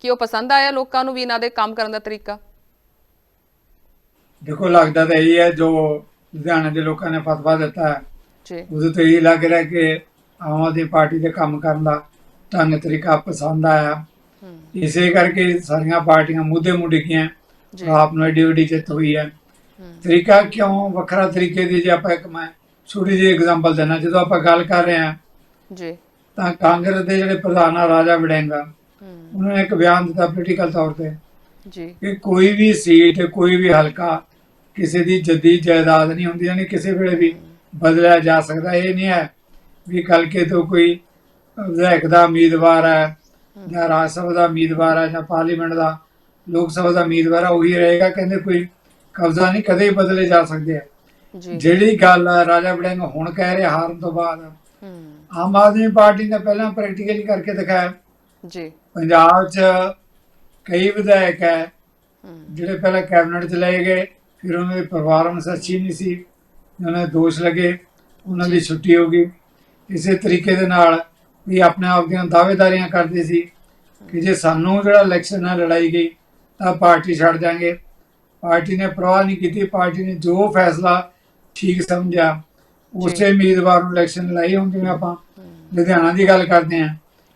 ਕਿ ਉਹ ਪਸੰਦ ਆਇਆ ਲੋਕਾਂ ਨੂੰ ਵੀ ਇਹਨਾਂ ਦੇ ਕੰਮ ਕਰਨ ਦਾ ਤਰੀਕਾ? ਦੇਖੋ ਲੱਗਦਾ ਤਾਂ ਇਹੀ ਹੈ ਜੋ ਲੁਧਿਆਣੇ ਦੇ ਲੋਕਾਂ ਨੇ ਫਤਵਾ ਦਿੱਤਾ ਹੈ ਜੀ। ਉਦੋਂ ਤੋਂ ਇਹ ਲੱਗ ਰਿਹਾ ਕਿ ਆਮ ਆਦਮੀ ਪਾਰਟੀ ਦੇ ਕੰਮ ਕਰਨ ਦਾ ਢੰਗ ਤਰੀਕਾ ਪਸੰਦ ਆਇਆ। ਇਸੇ ਕਰਕੇ ਸਾਰੀਆਂ ਪਾਰਟੀਆਂ ਮੁੱਦੇ ਮੁੱਡੀਆਂ ਜੀ। ਆਪ ਨੂੰ ਏਡੀ ਵੱਡੀ ਜਿੱਤ ਹੋਈ ਹੈ। ਤਰੀਕਾ ਕਿਉਂ? ਵੱਖਰਾ ਤਰੀਕੇ ਦੀ ਜੇ ਆਪਾਂ ਇੱਕ ਮੈਂ ਛੋਟੀ ਜਿਹੀ ਐਗਜ਼ਾਮਪਲ ਦੇਣਾ ਜਦੋਂ ਆਪਾਂ ਗੱਲ ਕਰ ਰਹੇ ਹਾਂ ਜੀ। ਤਾਂ ਕਾਂਗਰਸ ਦੇ ਜਿਹੜੇ ਪ੍ਰਧਾਨ ਆ ਰਾਜਾ ਵੜਿੰਗਾ ਉਹਨਾਂ ਨੇ ਇੱਕ ਬਿਆਨ ਦਿੱਤਾ ਪੋਲੀਟੀਕਲ ਤੌਰ ਤੇ ਜੀ। ਕਿ ਕੋਈ ਵੀ ਸੀਟ ਕੋਈ ਵੀ ਹਲਕਾ ਕਿਸੇ ਦੀ ਜੱਦੀ ਜਾਇਦਾਦ ਨਹੀਂ ਹੁੰਦੀ ਯਾਨੀ ਕਿਸੇ ਵੇਲੇ ਵੀ ਬਦਲਿਆ ਜਾ ਸਕਦਾ। ਇਹ ਨਹੀਂ ਹੈ ਵੀ ਕੱਲ ਕੇ ਤੋਂ ਕੋਈ ਵਿਧਾਇਕ ਦਾ ਉਮੀਦਵਾਰ ਹੈ ਜਾਂ ਰਾਜ ਸਭਾ ਦਾ ਉਮੀਦਵਾਰ ਹੈ ਜਾਂ ਪਾਰਲੀਮੈਂਟ ਦਾ ਲੋਕ ਸਭਾ ਦਾ ਉਮੀਦਵਾਰ ਹੈ ਉਹੀ ਰਹੇਗਾ। ਕਹਿੰਦੇ ਕੋਈ ਕਬਜ਼ਾ ਨਹੀਂ ਕਦੇ ਬਦਲੇ ਜਾ ਸਕਦੇ ਆ। ਜਿਹੜੀ ਗੱਲ ਰਾਜਾ ਵੜਿੰਗ ਹੁਣ ਕਹਿ ਰਿਹਾ ਹਾਰਨ ਤੋਂ ਬਾਅਦ ਆਮ ਆਦਮੀ ਪਾਰਟੀ ਨੇ ਪਹਿਲਾਂ ਪ੍ਰੈਕਟੀਕਲੀ ਕਰਕੇ ਦਿਖਾਇਆ। ਜੀ। ਪੰਜਾਬ 'ਚ ਕਈ ਵਿਧਾਇਕ ਹੈ ਜਿਹੜੇ ਪਹਿਲਾਂ ਕੈਬਨਿਟ 'ਚ ਲਏ ਗਏ ਫਿਰ ਉਹਨਾਂ ਦੇ ਪਰਿਵਾਰ ਨੂੰ ਸੱਚੀ ਨਹੀਂ ਸੀ ਉਹਨਾਂ ਦੇ ਦੋਸ਼ ਲੱਗੇ ਉਹਨਾਂ ਦੀ ਛੁੱਟੀ ਹੋ ਗਈ। ਇਸੇ ਤਰੀਕੇ ਦੇ ਨਾਲ ਵੀ ਆਪਣੇ ਆਪ ਦੀਆਂ ਦਾਅਵੇਦਾਰੀਆਂ ਕਰਦੇ ਸੀ ਕਿ ਜੇ ਸਾਨੂੰ ਜਿਹੜਾ ਇਲੈਕਸ਼ਨ ਨਾਲ ਲੜਾਈ ਗਈ ਤਾਂ ਪਾਰਟੀ ਛੱਡ ਜਾਾਂਗੇ ਪਾਰਟੀ ਨੇ ਪਰਵਾਹ ਨਹੀਂ ਕੀਤੀ ਪਾਰਟੀ ਨੇ ਜੋ ਫੈਸਲਾ ਠੀਕ ਸਮਝਿਆ ਉਸੇ ਉਮੀਦਵਾਰ ਨੂੰ ਇਲੈਕਸ਼ਨ ਲੜਾਈ ਹੁਣ ਜਿਵੇਂ ਆਪਾਂ ਲੁਧਿਆਣਾ ਦੀ ਗੱਲ ਕਰਦੇ ਹਾਂ।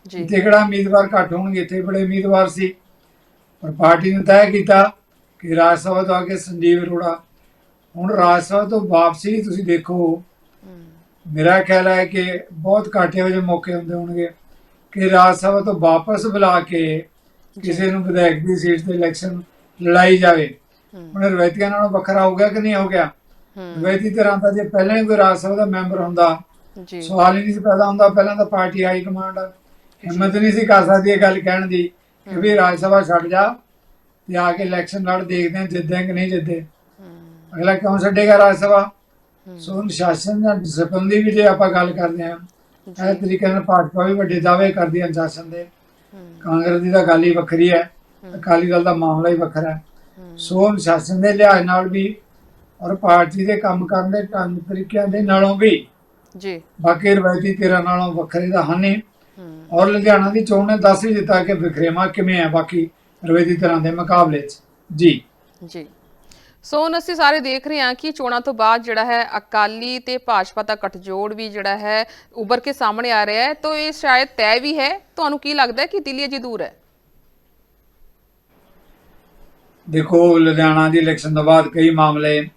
ਜੀ। ਕਿਹੜਾ ਉਮੀਦਵਾਰ ਘੱਟ ਹੋਣਗੇ ਇੱਥੇ ਬੜੇ ਉਮੀਦਵਾਰ ਸੀ। ਪਰ ਪਾਰਟੀ ਨੇ ਤੈਅ ਕੀਤਾ ਕਿ ਰਾਜ ਸਭਾ ਤੋਂ ਅੱਗੇ ਸੰਜੀਵ ਅਰੋੜਾ ਹੁਣ ਰਾਜ ਸਭਾ ਤੋਂ ਵਾਪਸੀ ਤੁਸੀਂ ਦੇਖੋ। ਮੇਰਾ ਖਿਆਲ ਹੈ ਕਿ ਬਹੁਤ ਘੱਟ ਇਹੋ ਜਿਹੇ ਮੌਕੇ ਹੁੰਦੇ ਹੋਣਗੇ ਕਿ ਰਾਜ ਸਭਾ ਤੋਂ ਵਾਪਸ ਬੁਲਾ ਕੇ ਕਿਸੇ ਨੂੰ ਵਿਧਾਇਕ ਦੀ ਸੀਟ ਤੇ ਇਲੈਕਸ਼ਨ ਲੜਾਈ ਜਾਵੇ। ਹੁਣ ਰਵੈਤੀਆਂ ਨਾਲੋਂ ਵੱਖਰਾ ਹੋ ਗਿਆ ਕਿ ਨਹੀਂ ਹੋ ਗਿਆ? ਰਵੈਤੀ ਤਰ੍ਹਾਂ ਦਾ ਜੇ ਪਹਿਲਾਂ ਹੀ ਕੋਈ ਰਾਜ ਸਭਾ ਦਾ ਮੈਂਬਰ ਹੁੰਦਾ ਜੀ। ਸਵਾਲ ਹੀ ਨਹੀਂ ਸੀ ਪੈਦਾ ਹੁੰਦਾ। ਪਹਿਲਾਂ ਤਾਂ ਪਾਰਟੀ ਹਾਈ ਕਮਾਂਡ ਹਿੰਮਤ ਨਹੀਂ ਸੀ ਕਰ ਸਕਦੀ ਇਹ ਗੱਲ ਕਹਿਣ ਦੀ ਕਿ ਵੀ ਰਾਜ ਸਭਾ ਛੱਡ ਜਾ। ਤੇ ਆ ਕੇ ਇਲੈਕਸ਼ਨ ਲੜ ਦੇਖਦੇ ਹਾਂ ਜਿੱਦਾਂ ਕਿ ਨਹੀਂ ਜਿੱਦੇ। ਅਗਲਾ ਕਿਉਂ ਛੱਡੇਗਾ ਰਾਜ ਸਭਾ? ਸੋ ਅਨੁਸ਼ਾਸਨ ਜਾਂ ਡਿਸਪਲਿਨ ਦੀ ਵੀ ਜੇ ਆਪਾਂ ਗੱਲ ਕਰਦੇ ਹਾਂ ਇਹ ਤਰੀਕੇ ਨਾਲ ਭਾਜਪਾ ਵੀ ਵੱਡੇ ਦਾਅਵੇ ਕਰਦੀ ਹੈ ਅਨੁਸ਼ਾਸਨ ਦੇ। ਕਾਂਗਰਸ ਦੀ ਤਾਂ ਗੱਲ ਹੀ ਵੱਖਰੀ ਹੈ ਅਕਾਲੀ ਦਲ ਦਾ ਮਾਮਲਾ ਹੀ ਵੱਖਰਾ ਹੈ। ਸੋ ਅਨੁਸ਼ਾਸਨ ਦੇ ਲਿਹਾਜ਼ ਨਾਲ ਵੀ ਔਰ ਪਾਰਟੀ ਦੇ ਕੰਮ ਕਰਨ ਦੇ ਢੰਗ ਤਰੀਕਿਆਂ ਦੇ ਨਾਲੋਂ ਵੀ ਜੀ। ਬਾਕੀ ਰਵਾਇਤੀ ਧਿਰਾਂ ਨਾਲੋਂ ਵੱਖਰੇ ਤਾਂ ਹਨ ਔਰ ਲੁਧਿਆਣਾ ਦੀ ਚੋਣ ਨੇ ਦੱਸ ਹੀ ਦਿੱਤਾ ਕਿ ਵਿਖਰੇਵਾ ਕਿਵੇਂ ਹੈ ਬਾਕੀ। ਰਵਾਇਤੀ ਧਿਰਾਂ ਦੇ ਮੁਕਾਬਲੇ 'ਚ। ਜੀ। ਜੀ। ਸੋ ਹੁਣ ਅਸੀਂ ਸਾਰੇ ਦੇਖ ਰਹੇ ਹਾਂ ਕਿ ਚੋਣਾਂ ਤੋਂ ਬਾਅਦ ਜਿਹੜਾ ਹੈ ਅਕਾਲੀ ਤੇ ਭਾਜਪਾ ਦਾ ਗੱਠਜੋੜ ਵੀ ਜਿਹੜਾ ਹੈ ਉੱਭਰ ਕੇ ਸਾਹਮਣੇ ਆ ਰਿਹਾ ਹੈ। ਤਾਂ ਇਹ ਸ਼ਾਇਦ ਤੈਅ ਵੀ ਹੈ। ਤੁਹਾਨੂੰ ਕੀ ਲੱਗਦਾ ਹੈ ਕਿ ਦਿੱਲੀ ਅਜੇ ਦੂਰ ਹੈ? ਦੇਖੋ ਲੁਧਿਆਣਾ ਦੀ ਇਲੈਕਸ਼ਨ ਤੋਂ ਬਾਅਦ ਕਈ ਮਾਮਲੇ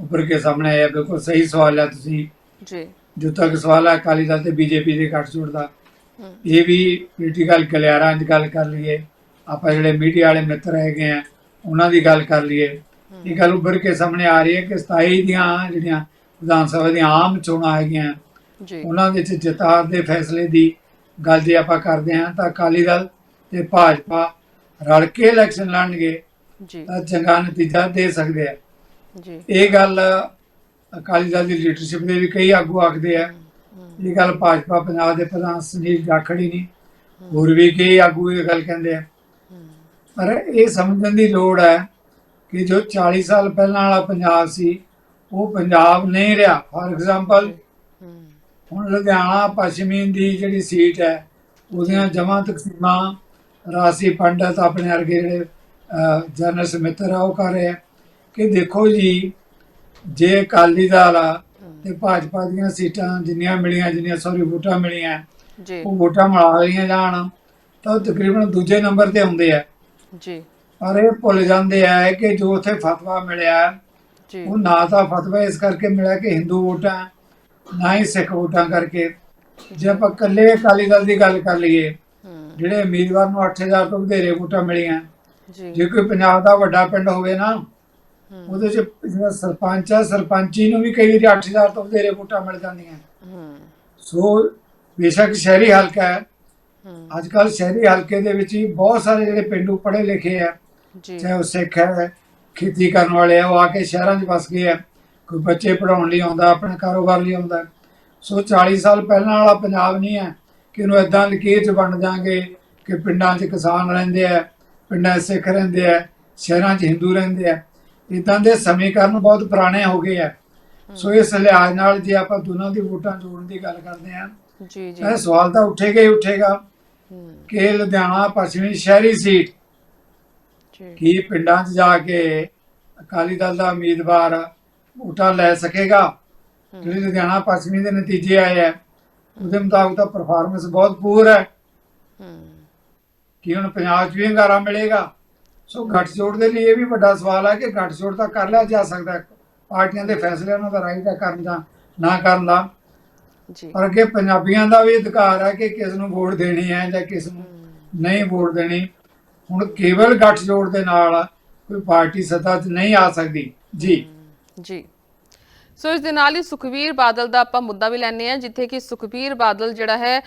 ਉੱਪਰ ਕੇ ਸਾਹਮਣੇ ਆਏ ਆ। ਬਿਲਕੁਲ ਸਹੀ ਸਵਾਲ ਹੈ ਤੁਸੀਂ। ਜੀ। ਜੋ ਤੱਕ ਸਵਾਲ ਹੈ ਅਕਾਲੀ ਦਲ ਤੇ ਬੀਜੇਪੀ ਦੇ ਗੱਠਜੋੜ ਦਾ। ਇਹ ਵੀ ਪੋਲੀਟੀਕਲ ਗਲਿਆਰਾਂ 'ਚ ਗੱਲ ਕਰ ਲਈਏ। ਆਪਾਂ ਜਿਹੜੇ ਮੀਡੀਆ ਵਾਲੇ ਮਿੱਤਰ ਹੈਗੇ ਆ ਉਹਨਾਂ ਦੀ ਗੱਲ ਕਰ ਲਈਏ। ਇਹ ਗੱਲ ਉੱਭਰ ਕੇ ਸਾਹਮਣੇ ਆ ਰਹੀ ਹੈ ਕਿ 27 ਦੀਆਂ ਜਿਹੜੀਆਂ ਵਿਧਾਨ ਸਭਾ ਦੀਆਂ ਆਮ ਚੋਣਾਂ ਹੈਗੀਆਂ ਜੀ। ਉਹਨਾਂ ਵਿੱਚ ਜਿਤਾਰ ਦੇ ਫੈਸਲੇ ਦੀ ਗੱਲ ਜੇ ਆਪਾਂ ਕਰਦੇ ਹਾਂ ਤਾਂ ਅਕਾਲੀ ਦਲ ਤੇ ਭਾਜਪਾ ਰਲ ਕੇ ਇਲੈਕਸ਼ਨ ਲੜਨਗੇ ਜੀ। ਤਾਂ ਚੰਗਾ ਨਤੀਜਾ ਦੇ ਸਕਦੇ ਆ। ਜੀ। ਇਹ ਗੱਲ ਅਕਾਲੀ ਦਲ ਦੀ ਲੀਡਰਸ਼ਿਪ ਦੇ ਵੀ ਕਈ ਆਗੂ ਆਖਦੇ ਆ। ਇਹ ਗੱਲ ਭਾਜਪਾ ਪੰਜਾਬ ਦੇ ਪ੍ਰਧਾਨ ਸੁਨੀਲ ਜਾਖੜ ਨਹੀਂ ਹੋਰ ਵੀ ਕਈ ਆਗੂ ਇਹ ਗੱਲ ਕਹਿੰਦੇ ਆ। ਪਰ ਇਹ ਸਮਝਣ ਦੀ ਲੋੜ ਹੈ ਕਿ ਜੋ 40 ਸਾਲ ਪਹਿਲਾਂ ਵਾਲਾ ਪੰਜਾਬ ਸੀ ਉਹ ਪੰਜਾਬ ਨਹੀਂ ਰਿਹਾ। ਫਾਰ ਐਗਜ਼ਾਮਪਲ ਹੁਣ ਲੁਧਿਆਣਾ ਪੱਛਮੀ ਦੀ ਜਿਹੜੀ ਸੀਟ ਹੈ ਉਹਦੀਆਂ ਜਮਾਂ ਤਕਸੀਮਾਂ ਰਾਸੀ ਪੰਡਤ ਆਪਣੇ ਵਰਗੇ ਜਿਹੜੇ ਜਨਰਲ ਸਮਿੱਤਰ ਆ ਉਹ ਕਰ ਰਹੇ ਆ। ਕਿ ਦੇਖੋ ਜੀ ਜੇ ਅਕਾਲੀ ਦਲ ਆ ਤੇ ਭਾਜਪਾ ਦੀਆਂ ਸੀਟਾਂ ਜਿੰਨੀਆਂ ਮਿਲੀਆਂ ਜਿੰਨੀਆਂ ਸੌਰੀ ਵੋਟਾਂ ਮਿਲੀਆਂ ਜੀ। ਉਹ ਵੋਟਾਂ ਮਿਲਾ ਲਈਆਂ ਜਾਣ ਤਾਂ ਤਕਰੀਬਨ ਦੂਜੇ ਨੰਬਰ ਤੇ ਹੁੰਦੇ ਆ। ਜੀ। ਪਰ ਇਹ ਭੁੱਲ ਜਾਂਦੇ ਆ ਕਿ ਜੋ ਉੱਥੇ ਫਤਵਾ ਮਿਲਿਆ ਜੀ। ਉਹ ਨਾ ਤਾਂ ਫਤਵਾ ਇਸ ਕਰਕੇ ਮਿਲਿਆ ਕਿ ਹਿੰਦੂ ਵੋਟਾਂ ਨਾ ਹੀ ਸਿੱਖ ਵੋਟਾਂ ਕਰਕੇ। ਜੇ ਆਪਾਂ ਇਕੱਲੇ ਅਕਾਲੀ ਦਲ ਦੀ ਗੱਲ ਕਰ ਲਈਏ ਜਿਹੜੇ ਉਮੀਦਵਾਰ ਨੂੰ 8000 ਤੋਂ ਵਧੇਰੇ ਵੋਟਾਂ ਮਿਲੀਆਂ ਜੀ। ਜੇ ਕੋਈ ਪੰਜਾਬ ਦਾ ਵੱਡਾ ਪਿੰਡ ਹੋਵੇ ਨਾ ਉਹਦੇ ਚ ਜਿਹੜਾ ਸਰਪੰਚ ਆ ਸਰਪੰਚੀ ਨੂੰ ਵੀ ਕਈ ਵਾਰੀ 8000 ਤੋਂ ਵਧੇਰੇ ਵੋਟਾਂ ਮਿਲ ਜਾਂਦੀਆਂ। ਹੂੰ। ਸੋ ਬੇਸ਼ੱਕ ਸ਼ਹਿਰੀ ਹਲਕਾ ਹੂੰ ਅੱਜ ਕੱਲ ਸ਼ਹਿਰੀ ਹਲਕੇ ਦੇ ਵਿੱਚ ਹੀ ਬਹੁਤ ਸਾਰੇ ਜਿਹੜੇ ਪਿੰਡੂ ਪੜ੍ਹੇ ਲਿਖੇ ਆ। ਜੀ। ਚਾਹੇ ਉਹ ਸਿੱਖ ਹੈ ਖੇਤੀ ਕਰਨ ਵਾਲੇ ਆ ਉਹ ਆ ਕੇ ਸ਼ਹਿਰਾਂ 'ਚ ਵਸ ਗਏ ਆ। ਕੋਈ ਬੱਚੇ ਪੜਾਉਣ ਲਈ ਆਉਂਦਾ ਆਪਣੇ ਕਾਰੋਬਾਰ ਲਈ ਆਉਂਦਾ। ਸੋ 40 ਸਾਲ ਪਹਿਲਾਂ ਵਾਲਾ ਪੰਜਾਬ ਨਹੀਂ ਹੈ ਕਿ ਇਹਨੂੰ ਇਦਾਂ ਲਕੀਰ 'ਚ ਬਣ ਜਾਾਂਗੇ ਕਿ ਪਿੰਡਾਂ 'ਚ ਕਿਸਾਨ ਰਹਿੰਦੇ ਆ ਪਿੰਡਾਂ 'ਚ ਸਿੱਖ ਰਹਿੰਦੇ ਆ ਸ਼ਹਿਰਾਂ 'ਚ ਹਿੰਦੂ ਰਹਿੰਦੇ ਆ। ਇਦਾਂ ਦੇ ਸਮੀਕਰਨ ਬਹੁਤ ਪੁਰਾਣੇ ਹੋ ਗਏ ਆ। ਸੋ ਇਸ ਲਿਹਾਜ਼ ਨਾਲ ਜੇ ਆਪਾਂ ਦੋਨਾਂ ਦੀ ਵੋਟਾਂ ਜੋੜਨ ਦੀ ਗੱਲ ਕਰਦੇ ਆ ਜੀ ਜੀ। ਇਹ ਸਵਾਲ ਤਾਂ ਉੱਠੇਗਾ ਹੀ ਉੱਠੇਗਾ। ਕਿ ਲੁਧਿਆਣਾ ਪੱਛਮੀ ਸ਼ਹਿਰੀ ਸੀਟ। ਕੀ ਪਿੰਡਾਂ 'ਚ ਜਾ ਕੇ ਅਕਾਲੀ ਦਲ ਦਾ ਉਮੀਦਵਾਰ ਵੋਟਾਂ ਲੈ ਸਕੇਗਾ? ਜਿਹੜੇ ਲੁਧਿਆਣਾ ਪੱਛਮੀ ਦੇ ਨਤੀਜੇ ਆਏ ਆ ਉਹਦੇ ਮੁਤਾਬਕ ਤਾਂ ਪਰਫਾਰਮੈਂਸ ਬਹੁਤ ਪੂਰ ਹੈ। ਕਿ ਹੁਣ ਪੰਜਾਬ 'ਚ ਵੀ ਹੰਗਾਰਾ ਮਿਲੇਗਾ? ਸੋ ਗੱਠਜੋੜ ਦੇ ਲਈ ਇਹ ਵੀ ਵੱਡਾ ਸਵਾਲ ਹੈ ਕਿ ਗੱਠਜੋੜ ਤਾਂ ਕਰ ਲਿਆ ਜਾ ਸਕਦਾ। ਪਾਰਟੀਆਂ ਦੇ ਫੈਸਲੇ ਉਹਨਾਂ ਦਾ ਰਾਈਟ ਹੈ ਕਰਨ ਦਾ ਨਾ ਕਰਨ ਦਾ। ਜੀ। ਪਰ ਅੱਗੇ ਪੰਜਾਬੀਆਂ ਦਾ ਵੀ ਅਧਿਕਾਰ ਹੈ ਕਿ ਕਿਸ ਨੂੰ ਵੋਟ ਦੇਣੀ ਹੈ ਜਾਂ ਕਿਸ ਨੂੰ ਨਹੀਂ ਵੋਟ ਦੇਣੀ। ਹੁਣ ਕੇਵਲ ਗੱਠਜੋੜ ਦੇ ਨਾਲ ਕੋਈ ਪਾਰਟੀ ਸੱਤਾ 'ਚ ਨਹੀਂ ਆ ਸਕਦੀ। ਜੀ। ਜੀ। ਸੋ ਇਸ ਦੇ ਨਾਲ ਹੀ ਸੁਖਵੀਰ ਬਾਦਲ ਦਾ ਆਪਾਂ ਮੁੱਦਾ ਵੀ ਲੈਣੇ ਆ ਜਿੱਥੇ ਕਿ ਸੁਖਵੀਰ ਬਾਦਲ ਜਿਹੜਾ ਹੈ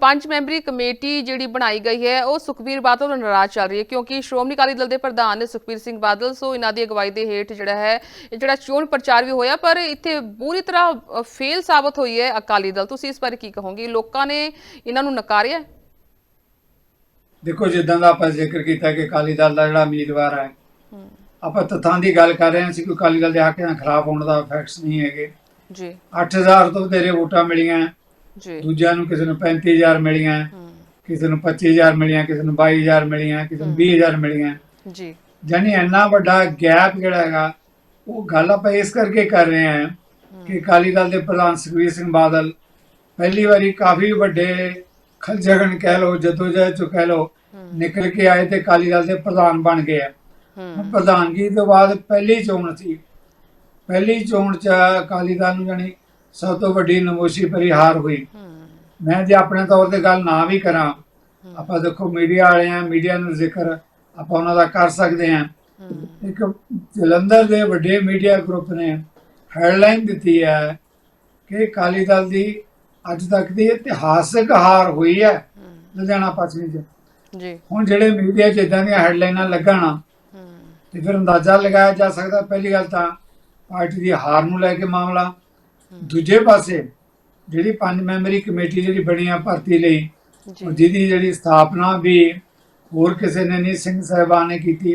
ਪੰਜ ਮੈਂਬਰੀ ਕਮੇਟੀ ਜਿਹੜੀ ਬਣਾਈ ਗਈ ਹੈ ਉਹ ਸੁਖਵੀਰ ਬਾਦਲ ਤੋਂ ਨਾਰਾਜ਼ ਚੱਲ ਰਹੀ ਹੈ ਕਿਉਂਕਿ ਸ਼੍ਰੋਮਣੀ ਅਕਾਲੀ ਦਲ ਦੇ ਪ੍ਰਧਾਨ ਨੇ ਸੁਖਵੀਰ ਸਿੰਘ ਬਾਦਲ ਸੋ ਇਹਨਾਂ ਦੀ ਅਗਵਾਈ ਦੇ ਹੇਠ ਜਿਹੜਾ ਹੈ ਇਹ ਜਿਹੜਾ ਚੋਣ ਪ੍ਰਚਾਰ ਵੀ ਹੋਇਆ ਪਰ ਇੱਥੇ ਪੂਰੀ ਤਰ੍ਹਾਂ ਫੇਲ ਸਾਬਤ ਹੋਈ ਹੈ ਅਕਾਲੀ ਦਲ। ਤੁਸੀਂ ਇਸ ਬਾਰੇ ਕੀ ਕਹੋਗੇ? ਲੋਕਾਂ ਨੇ ਇਹਨਾਂ ਨੂੰ ਨਕਾਰਿਆ? ਦੇਖੋ ਜਿੱਦਾਂ ਦਾ ਆਪਾਂ ਜ਼ਿਕਰ ਕੀਤਾ ਕਿ ਅਕਾਲੀ ਦਲ ਦਾ ਜਿਹੜਾ ਉਮੀਦਵਾਰ ਹੂੰ। ਆਪਾਂ ਤੱਥਾਂ ਦੀ ਗੱਲ ਕਰ ਰਹੇ ਹਾਂ ਅਸੀਂ ਕੋਈ ਅਕਾਲੀ ਦਲ ਦੇ ਹੱਕ ਨਾਲ ਖਿਲਾਫ ਹੋਣ ਦਾ ਫੈਕਟਸ ਨਹੀਂ ਹੈਗੇ। ਜੀ। 8000 ਤੋਂ ਵਧੇਰੇ ਵੋਟਾਂ ਮਿਲੀਆਂ ਜੀ। ਦੂਜਿਆਂ ਨੂੰ ਕਿਸੇ ਨੂੰ 35000 ਮਿਲੀਆਂ ਕਿਸੇ ਨੂੰ 25000 ਮਿਲੀਆਂ ਕਿਸੇ ਨੂੰ 22000 ਮਿਲੀਆਂ ਕਿਸੇ ਨੂੰ 20000 ਮਿਲੀਆਂ। ਜੀ। ਯਾਨੀ ਇੰਨਾ ਵੱਡਾ ਗੈਪ ਜਿਹੜਾ ਹੈਗਾ ਉਹ ਗੱਲ ਆਪਾਂ ਇਸ ਕਰਕੇ ਕਰ ਰਹੇ ਹਾਂ ਕਿ ਅਕਾਲੀ ਦਲ ਦੇ ਪ੍ਰਧਾਨ ਸੁਖਬੀਰ ਸਿੰਘ ਬਾਦਲ ਪਹਿਲੀ ਵਾਰੀ ਕਾਫੀ ਵੱਡੇ ਖਲਜਗਨ ਕਹਿ ਲਓ ਜਦੋਜਹਿਦ ਚੋਂ ਕਹਿ ਲਓ ਨਿਕਲ ਕੇ ਆਏ ਤੇ ਅਕਾਲੀ ਦਲ ਦੇ ਪ੍ਰਧਾਨ ਬਣ ਗਏ ਆ। ਪ੍ਰਧਾਨਗੀ ਤੋਂ ਬਾਅਦ ਪਹਿਲੀ ਚੋਣ ਸੀ। ਪਹਿਲੀ ਚੋਣ ਚ ਅਕਾਲੀ ਦਲ ਨੂੰ ਜਾਣੀ ਸਭ ਤੋਂ ਵੱਡੀ ਨਮੋਸ਼ੀ ਭਰੀ ਹਾਰ ਹੋਈ। ਮੈਂ ਜੇ ਆਪਣੇ ਤੌਰ ਤੇ ਗੱਲ ਨਾ ਵੀ ਕਰਾਂ ਆਪਾਂ ਦੇਖੋ ਮੀਡੀਆ ਵਾਲੇ ਆ ਮੀਡੀਆ ਨੂੰ ਜ਼ਿਕਰ ਆਪਾਂ ਉਹਨਾਂ ਦਾ ਕਰ ਸਕਦੇ ਹੂੰ। ਇੱਕ ਜਲੰਧਰ ਦੇ ਵੱਡੇ ਮੀਡੀਆ ਗਰੁੱਪ ਨੇ ਹੈਡਲਾਈਨ ਦਿੱਤੀ ਹੈ ਕਿ ਅਕਾਲੀ ਦਲ ਦੀ ਅੱਜ ਤੱਕ ਦੀ ਇਤਿਹਾਸਕ ਹਾਰ ਹੋਈ ਹੈ ਲੁਧਿਆਣਾ ਪੱਛਮੀ ਚ। ਜੀ। ਹੁਣ ਜਿਹੜੇ ਮੀਡੀਆ 'ਚ ਇਦਾਂ ਦੀਆਂ ਹੈਡਲਾਈਨਾਂ ਲੱਗਣ ਤੇ ਫਿਰ ਅੰਦਾਜ਼ਾ ਲਗਾਇਆ ਜਾ ਸਕਦਾ ਪਹਿਲੀ ਗੱਲ ਤਾਂ ਪਾਰਟੀ ਦੀ ਹਾਰ ਨੂੰ ਲੈ ਕੇ ਮਾਮਲਾ। ਦੂਜੇ ਪਾਸੇ ਜਿਹੜੀ ਪੰਜ ਮੈਂਬਰੀ ਕਮੇਟੀ ਜਿਹੜੀ ਬਣੀ ਆ ਭਰਤੀ ਲਈ ਜਿਹਦੀ ਜਿਹੜੀ ਸਥਾਪਨਾ ਵੀ ਹੋਰ ਕਿਸੇ ਨੇ ਨਹੀਂ ਸਿੰਘ ਸਾਹਿਬਾਨ ਨੇ ਕੀਤੀ।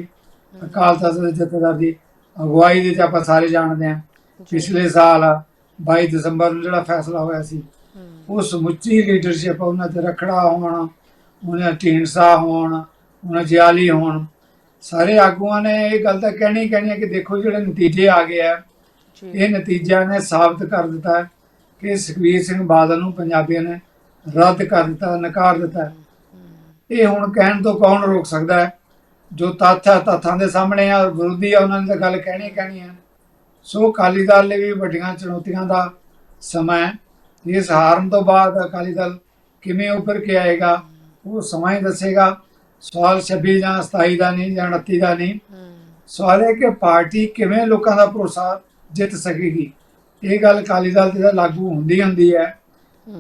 ਅਕਾਲ ਤਖਤ ਦੇ ਜਥੇਦਾਰ ਦੀ ਅਗਵਾਈ ਦੇ ਚ ਆਪਾਂ ਸਾਰੇ ਜਾਣਦੇ ਹਾਂ ਪਿਛਲੇ ਸਾਲ 22 ਦਸੰਬਰ ਨੂੰ ਜਿਹੜਾ ਫੈਸਲਾ ਹੋਇਆ ਸੀ ਉਹ ਸਮੁੱਚੀ ਲੀਡਰਸ਼ਿਪ ਉਹਨਾਂ ਤੇ ਰਖੜਾ ਹੋਣ ਉਹਨਾਂ ਢੀਂਡਸਾ ਹੋਣ ਉਹਨਾਂ ਜਿਆਲੀ ਹੋਣ। ਸਾਰੇ ਆਗੂਆਂ ਨੇ ਇਹ ਗੱਲ ਤਾਂ ਕਹਿਣੀ ਕਹਿਣੀ ਹੈ ਕਿ ਦੇਖੋ ਜਿਹੜੇ ਨਤੀਜੇ ਆ ਗਏ ਆ ਇਹ ਨਤੀਜਿਆਂ ਨੇ ਸਾਬਤ ਕਰ ਦਿੱਤਾ ਕਿ ਸੁਖਬੀਰ ਸਿੰਘ ਬਾਦਲ ਨੂੰ ਪੰਜਾਬੀਆਂ ਨੇ ਰੱਦ ਕਰ ਦਿੱਤਾ ਨਕਾਰ ਦਿੱਤਾ। ਇਹ ਹੁਣ ਕਹਿਣ ਤੋਂ ਕੌਣ ਰੋਕ ਸਕਦਾ ਹੈ? ਜੋ ਤੱਥ ਹੈ ਤੱਥਾਂ ਦੇ ਸਾਹਮਣੇ ਆ ਵਿਰੋਧੀ ਆ ਉਹਨਾਂ ਨੇ ਤਾਂ ਗੱਲ ਕਹਿਣੀ ਕਹਿਣੀ ਹੈ। ਸੋ ਅਕਾਲੀ ਦਲ ਲਈ ਵੀ ਵੱਡੀਆਂ ਚੁਣੌਤੀਆਂ ਦਾ ਸਮਾਂ ਹੈ। ਇਸ ਹਾਰਨ ਤੋਂ ਬਾਅਦ ਅਕਾਲੀ ਦਲ ਕਿਵੇਂ ਉੱਪਰ ਕੇ ਆਏਗਾ ਉਹ ਸਮਾਂ ਹੀ ਦੱਸੇਗਾ। ਸਵਾਲ 26 ਜਾਂ 27 ਦਾ ਨਹੀਂ ਜਾਂ 29 ਦਾ ਨਹੀਂ। ਸਵਾਲ ਹੈ ਕਿ ਪਾਰਟੀ ਕਿਵੇਂ ਲੋਕਾਂ ਦਾ ਭਰੋਸਾ ਜਿੱਤ ਸਕੇਗੀ? ਇਹ ਗੱਲ ਅਕਾਲੀ ਦਲ ਤੇ ਲਾਗੂ ਹੁੰਦੀ ਹੁੰਦੀ ਹੈ।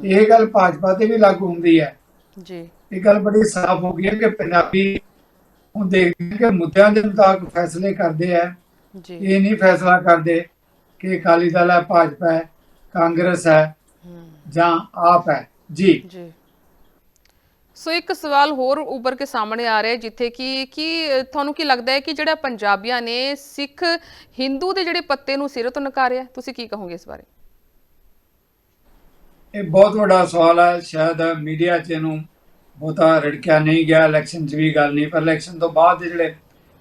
ਇਹ ਗੱਲ ਭਾਜਪਾ ਤੇ ਵੀ ਲਾਗੂ ਹੁੰਦੀ ਹੈ। ਜੀ। ਇਹ ਗੱਲ ਬੜੀ ਸਾਫ਼ ਹੋ ਗਈ ਹੈ ਕਿ ਪੰਜਾਬੀ ਹੁਣ ਦੇਖਦੇ ਕਿ ਮੁੱਦਿਆਂ ਦੇ ਮੁਤਾਬਕ ਫੈਸਲੇ ਕਰਦੇ ਆ ਜੀ। ਇਹ ਨਹੀਂ ਫੈਸਲਾ ਕਰਦੇ ਕਿ ਅਕਾਲੀ ਦਲ ਹੈ ਭਾਜਪਾ ਹੈ ਕਾਂਗਰਸ ਹੂੰ। ਜਾਂ ਆਪ ਹੈ। ਜੀ। ਜੀ। ਸੋ ਇੱਕ ਸਵਾਲ ਹੋਰ ਉੱਭਰ ਕੇ ਸਾਹਮਣੇ ਆ ਰਿਹਾ ਜਿੱਥੇ ਕਿ ਕੀ ਤੁਹਾਨੂੰ ਕੀ ਲੱਗਦਾ ਹੈ ਕਿ ਜਿਹੜਾ ਪੰਜਾਬੀਆਂ ਨੇ ਸਿੱਖ ਹਿੰਦੂ ਦੇ ਜਿਹੜੇ ਪੱਤੇ ਨੂੰ ਸਿਰੇ ਤੋਂ ਨਕਾਰਿਆ? ਤੁਸੀਂ ਕੀ ਕਹੋਗੇ ਇਸ ਬਾਰੇ? ਇਹ ਬਹੁਤ ਵੱਡਾ ਸਵਾਲ ਹੈ। ਸ਼ਾਇਦ ਮੀਡੀਆ 'ਚ ਇਹਨੂੰ ਬਹੁਤਾ ਰੜਕਿਆ ਨਹੀਂ ਗਿਆ। ਇਲੈਕਸ਼ਨ 'ਚ ਵੀ ਗੱਲ ਨਹੀਂ। ਪਰ ਇਲੈਕਸ਼ਨ ਤੋਂ ਬਾਅਦ ਜਿਹੜੇ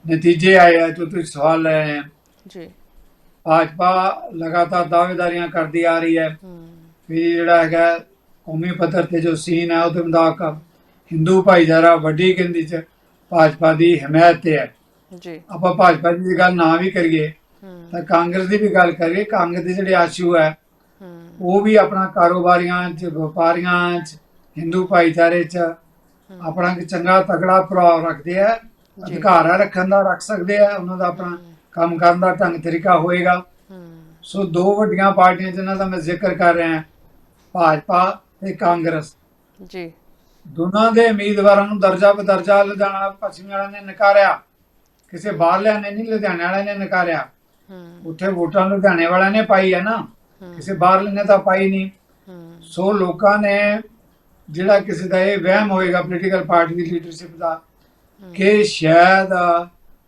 ਨਤੀਜੇ ਆਏ ਆ ਜੋ ਤੁਸੀਂ ਸਵਾਲ ਲੈ ਰਹੇ ਜੀ। ਭਾਜਪਾ ਲਗਾਤਾਰ ਦਾਅਵੇਦਾਰੀਆਂ ਕਰਦੀ ਆ ਰਹੀ ਹੈ। ਹੂੰ। ਵੀ ਜਿਹੜਾ ਹੈਗਾ ਕੌਮੀ ਪੱਧਰ ਤੇ ਜੋ ਸੀਨ ਹੈ ਉਹਦੇ ਮੁਤਾਬਕ ਹਿੰਦੂ ਭਾਈਚਾਰਾ ਵੱਡੀ ਗਿਣਤੀ 'ਚ ਭਾਜਪਾ ਦੀ ਹਮਾਇਤ ਤੇ ਹੈ। ਜੀ। ਆਪਾਂ ਭਾਜਪਾ ਦੀ ਗੱਲ ਨਾ ਵੀ ਕਰੀਏ ਹੂੰ। ਤਾਂ ਕਾਂਗਰਸ ਦੀ ਵੀ ਗੱਲ ਕਰੀਏ ਕਾਂਗਰਸ ਦੇ ਜਿਹੜੇ ਆਸ਼ੂ ਹੈ ਹੂੰ। ਉਹ ਵੀ ਆਪਣਾ ਕਾਰੋਬਾਰੀਆਂ 'ਚ ਵਪਾਰੀਆਂ 'ਚ ਹਿੰਦੂ ਭਾਈਚਾਰੇ 'ਚ ਆਪਣਾ ਚੰਗਾ ਤਗੜਾ ਪ੍ਰਭਾਵ ਰੱਖਦੇ ਆ। ਅਧਿਕਾਰ ਰੱਖਣ ਦਾ ਰੱਖ ਸਕਦੇ ਆ ਉਹਨਾਂ ਦਾ ਆਪਣਾ ਕੰਮ ਕਰਨ ਦਾ ਢੰਗ ਤਰੀਕਾ ਹੋਏਗਾ। ਹੂੰ। ਸੋ ਦੋ ਵੱਡੀਆਂ ਪਾਰਟੀਆਂ ਜਿਨ੍ਹਾਂ ਦਾ ਮੈਂ ਜ਼ਿਕਰ ਕਰ ਰਿਹਾ ਭਾਜਪਾ ਤੇ ਕਾਂਗਰਸ। ਜੀ। ਦੋਨਾਂ ਦੇ ਉਮੀਦਵਾਰਾਂ ਨੂੰ ਦਰਜਾ ਬਦਰਜਾ ਲੁਧਿਆਣਾ ਪੱਛਮੀ ਵਾਲਿਆਂ ਨੇ ਨਕਾਰਿਆ। ਕਿਸੇ ਬਾਹਰਲਿਆਂ ਨੇ ਨਹੀਂ ਲੁਧਿਆਣੇ ਵਾਲਿਆਂ ਨੇ ਨਕਾਰਿਆ। ਹੂੰ। ਉੱਥੇ ਵੋਟਾਂ ਲੁਧਿਆਣੇ ਵਾਲਿਆਂ ਨੇ ਪਾਈ ਹੈ ਨਾ। ਕਿਸੇ ਬਾਹਰਲੇ ਨੇ ਤਾਂ ਪਾਈ ਨਹੀਂ। ਹੂੰ। ਸੋ ਲੋਕਾਂ ਨੇ ਜਿਹੜਾ ਕਿਸੇ ਦਾ ਇਹ ਵਹਿਮ ਹੋਏਗਾ ਪੋਲੀਟੀਕਲ ਪਾਰਟੀ ਦੀ ਲੀਡਰਸ਼ਿਪ ਦਾ ਕਿ ਸ਼ਾਇਦ